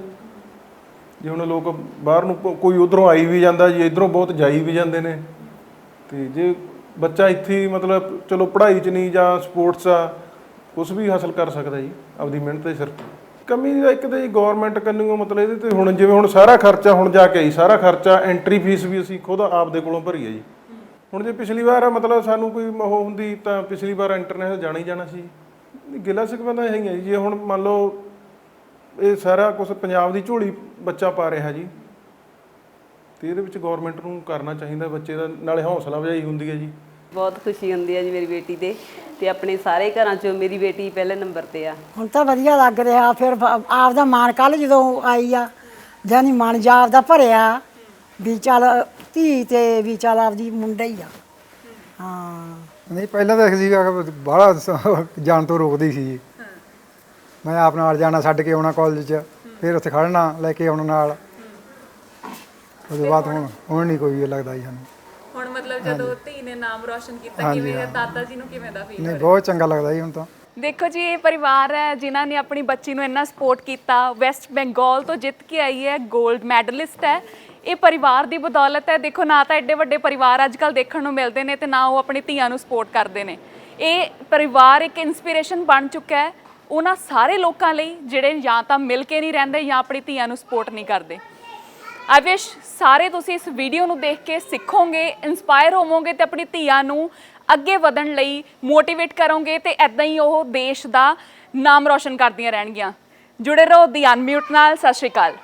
ਜੇ ਹੁਣ ਲੋਕ ਬਾਹਰ ਨੂੰ ਕੋਈ ਉਧਰੋਂ ਆਈ ਵੀ ਜਾਂਦਾ ਜੀ ਇਧਰੋਂ ਬਹੁਤ ਜਾਈ ਵੀ ਜਾਂਦੇ ਨੇ। ਤੇ ਜੇ ਬੱਚਾ ਇੱਥੇ ਹੀ ਮਤਲਬ ਚਲੋ ਪੜ੍ਹਾਈ 'ਚ ਨਹੀਂ ਜਾਂ ਸਪੋਰਟਸ ਆ ਕੁਝ ਵੀ ਹਾਸਲ ਕਰ ਸਕਦਾ ਜੀ ਆਪਦੀ ਮਿਹਨਤ ਦੇ ਸਿਰ ਤੇ। ਕਮੀ ਦਾ ਇੱਕ ਤਾਂ ਜੀ ਗਵਰਨਮੈਂਟ ਕੰਨਿਓ ਮਤਲਬ ਇਹਦੇ ਤੇ ਹੁਣ ਜਿਵੇਂ ਹੁਣ ਸਾਰਾ ਖਰਚਾ ਹੁਣ ਜਾ ਕੇ ਆਈ ਸਾਰਾ ਖਰਚਾ ਐਂਟਰੀ ਫੀਸ ਵੀ ਅਸੀਂ ਖੁਦ ਆਪਦੇ ਕੋਲੋਂ ਭਰੀ ਹੈ ਜੀ। ਹੁਣ ਜੇ ਪਿਛਲੀ ਵਾਰ ਮਤਲਬ ਸਾਨੂੰ ਕੋਈ ਉਹ ਹੁੰਦੀ ਤਾਂ ਪਿਛਲੀ ਵਾਰ ਇੰਟਰਨੈਸ਼ਨਲ ਜਾਣਾ ਹੀ ਜਾਣਾ ਸੀ। ਨਹੀਂ, ਗਿਲਾ ਸਿਕਵਾ ਤਾਂ ਇਹ ਹੈ ਜੀ ਜੇ ਹੁਣ ਮੰਨ ਲਓ ਇਹ ਸਾਰਾ ਕੁਝ ਪੰਜਾਬ ਦੀ ਝੋਲੀ ਬੱਚਾ ਪਾ ਰਿਹਾ ਜੀ ਤੇ ਇਹਦੇ ਵਿੱਚ ਗਵਰਨਮੈਂਟ ਨੂੰ ਕਰਨਾ ਚਾਹੀਦਾ ਬੱਚੇ ਦਾ ਨਾਲੇ ਹੌਸਲਾ ਵਜਾਈ ਹੁੰਦੀ ਹੈ ਜੀ। ਬਹੁਤ ਖੁਸ਼ੀ ਹੁੰਦੀ ਹੈ ਜੀ ਮੇਰੀ ਬੇਟੀ ਤੇ ਤੇ ਆਪਣੇ ਸਾਰੇ ਘਰਾਂ 'ਚੋਂ ਮੇਰੀ ਬੇਟੀ ਪਹਿਲੇ ਨੰਬਰ ਤੇ ਆ। ਹੁਣ ਤਾਂ ਵਧੀਆ ਲੱਗ ਰਿਹਾ ਫਿਰ ਬ- ਆਪਦਾ ਮਾਣ ਕੱਲ ਜਦੋਂ ਆਈ ਆ ਜਾਨੀ ਮਨ ਜਾਬ ਦਾ ਭਰਿਆ ਵੀ ਚੱਲ ਧੀ ਤੇ ਵੀ ਚੱਲ ਆਪਦੀ ਮੁੰਡਾ ਹੀ ਆ। ਹਾਂ। ਨਹੀਂ ਪਹਿਲਾਂ ਤਾਂ ਸੀਗਾ ਬਾਹਲਾ ਜਾਣ ਤੋਂ ਰੋਕਦੀ ਸੀ। ਜੀ। ਮੈਂ ਆਪ ਨਾਲ ਜਾਣਾ ਛੱਡ ਕੇ ਆਉਣਾ ਕਾਲਜ 'ਚ ਫਿਰ ਉੱਥੇ ਖੜਨਾ ਲੈ ਕੇ ਆਉਣ ਨਾਲ। ਉਹਦੇ ਬਾਅਦ ਹੁਣ ਹੁਣ ਨਹੀਂ ਕੋਈ ਇਹ ਲੱਗਦਾ ਜੀ ਸਾਨੂੰ। ਹੁਣ ਮਤਲਬ ਜਦੋਂ ਧੀ ਨੇ ਨਾਮ ਰੋਸ਼ਨ ਕੀਤਾ ਹਾਂਜੀ, ਕਿਵੇਂ ਹਾਂ। ਦਾਦਾ ਜੀ ਨੂੰ ਕਿਵੇਂ ਦਾ ਫੀਲ ਨਹੀਂ ਬਹੁਤ ਚੰਗਾ ਲੱਗਦਾ ਜੀ ਹੁਣ ਤਾਂ। ਦੇਖੋ ਜੀ ਇਹ ਪਰਿਵਾਰ ਹੈ ਜਿਨ੍ਹਾਂ ਨੇ ਆਪਣੀ ਬੱਚੀ ਨੂੰ ਇੰਨਾ ਸਪੋਰਟ ਕੀਤਾ। ਵੈਸਟ ਬੰਗਾਲ ਤੋਂ ਜਿੱਤ ਕੇ ਆਈ ਹੈ 골ਡ ਮੈਡਲਿਸਟ ਹੈ। ਇਹ ਪਰਿਵਾਰ ਦੀ ਬਦੌਲਤ ਹੈ। ਦੇਖੋ ਨਾ ਤਾਂ ਐਡੇ ਵੱਡੇ ਪਰਿਵਾਰ ਅੱਜ ਕੱਲ ਦੇਖਣ ਨੂੰ ਮਿਲਦੇ ਨੇ ਤੇ ਨਾ ਉਹ ਆਪਣੀ ਧੀਆਂ ਨੂੰ ਸਪੋਰਟ ਕਰਦੇ ਨੇ। ਇਹ ਪਰਿਵਾਰ ਇੱਕ ਇਨਸਪੀਰੇਸ਼ਨ ਬਣ ਚੁੱਕਾ ਹੈ। ਉਹਨਾਂ ਸਾਰੇ ਲੋਕਾਂ ਲਈ ਜਿਹੜੇ ਜਾਂ ਤਾਂ ਮਿਲ ਕੇ ਨਹੀਂ ਰਹਿੰਦੇ ਜਾਂ ਆਪਣੀ ਧੀਆਂ ਨੂੰ ਸਪੋਰਟ ਨਹੀਂ ਕਰਦੇ। ਆਈ ਵਿਸ਼ ਸਾਰੇ ਤੁਸੀਂ ਇਸ ਵੀਡੀਓ ਨੂੰ ਦੇਖ ਕੇ ਸਿੱਖੋਗੇ ਇਨਸਪਾਇਰ ਹੋਵੋਗੇ ਤੇ ਆਪਣੀ ਧੀਆਂ ਨੂੰ ਅੱਗੇ ਵਧਣ ਲਈ ਮੋਟੀਵੇਟ ਕਰੋਗੇ ਤੇ ਐਦਾਂ ਹੀ ਉਹ ਦੇਸ਼ ਦਾ ਨਾਮ ਰੌਸ਼ਨ ਕਰਦੀਆਂ ਰਹਿਣਗੀਆਂ। ਜੁੜੇ ਰਹੋ ਦੀ ਅਨਮਿਊਟ ਨਾਲ, ਸਤਿ ਸ਼੍ਰੀ ਅਕਾਲ।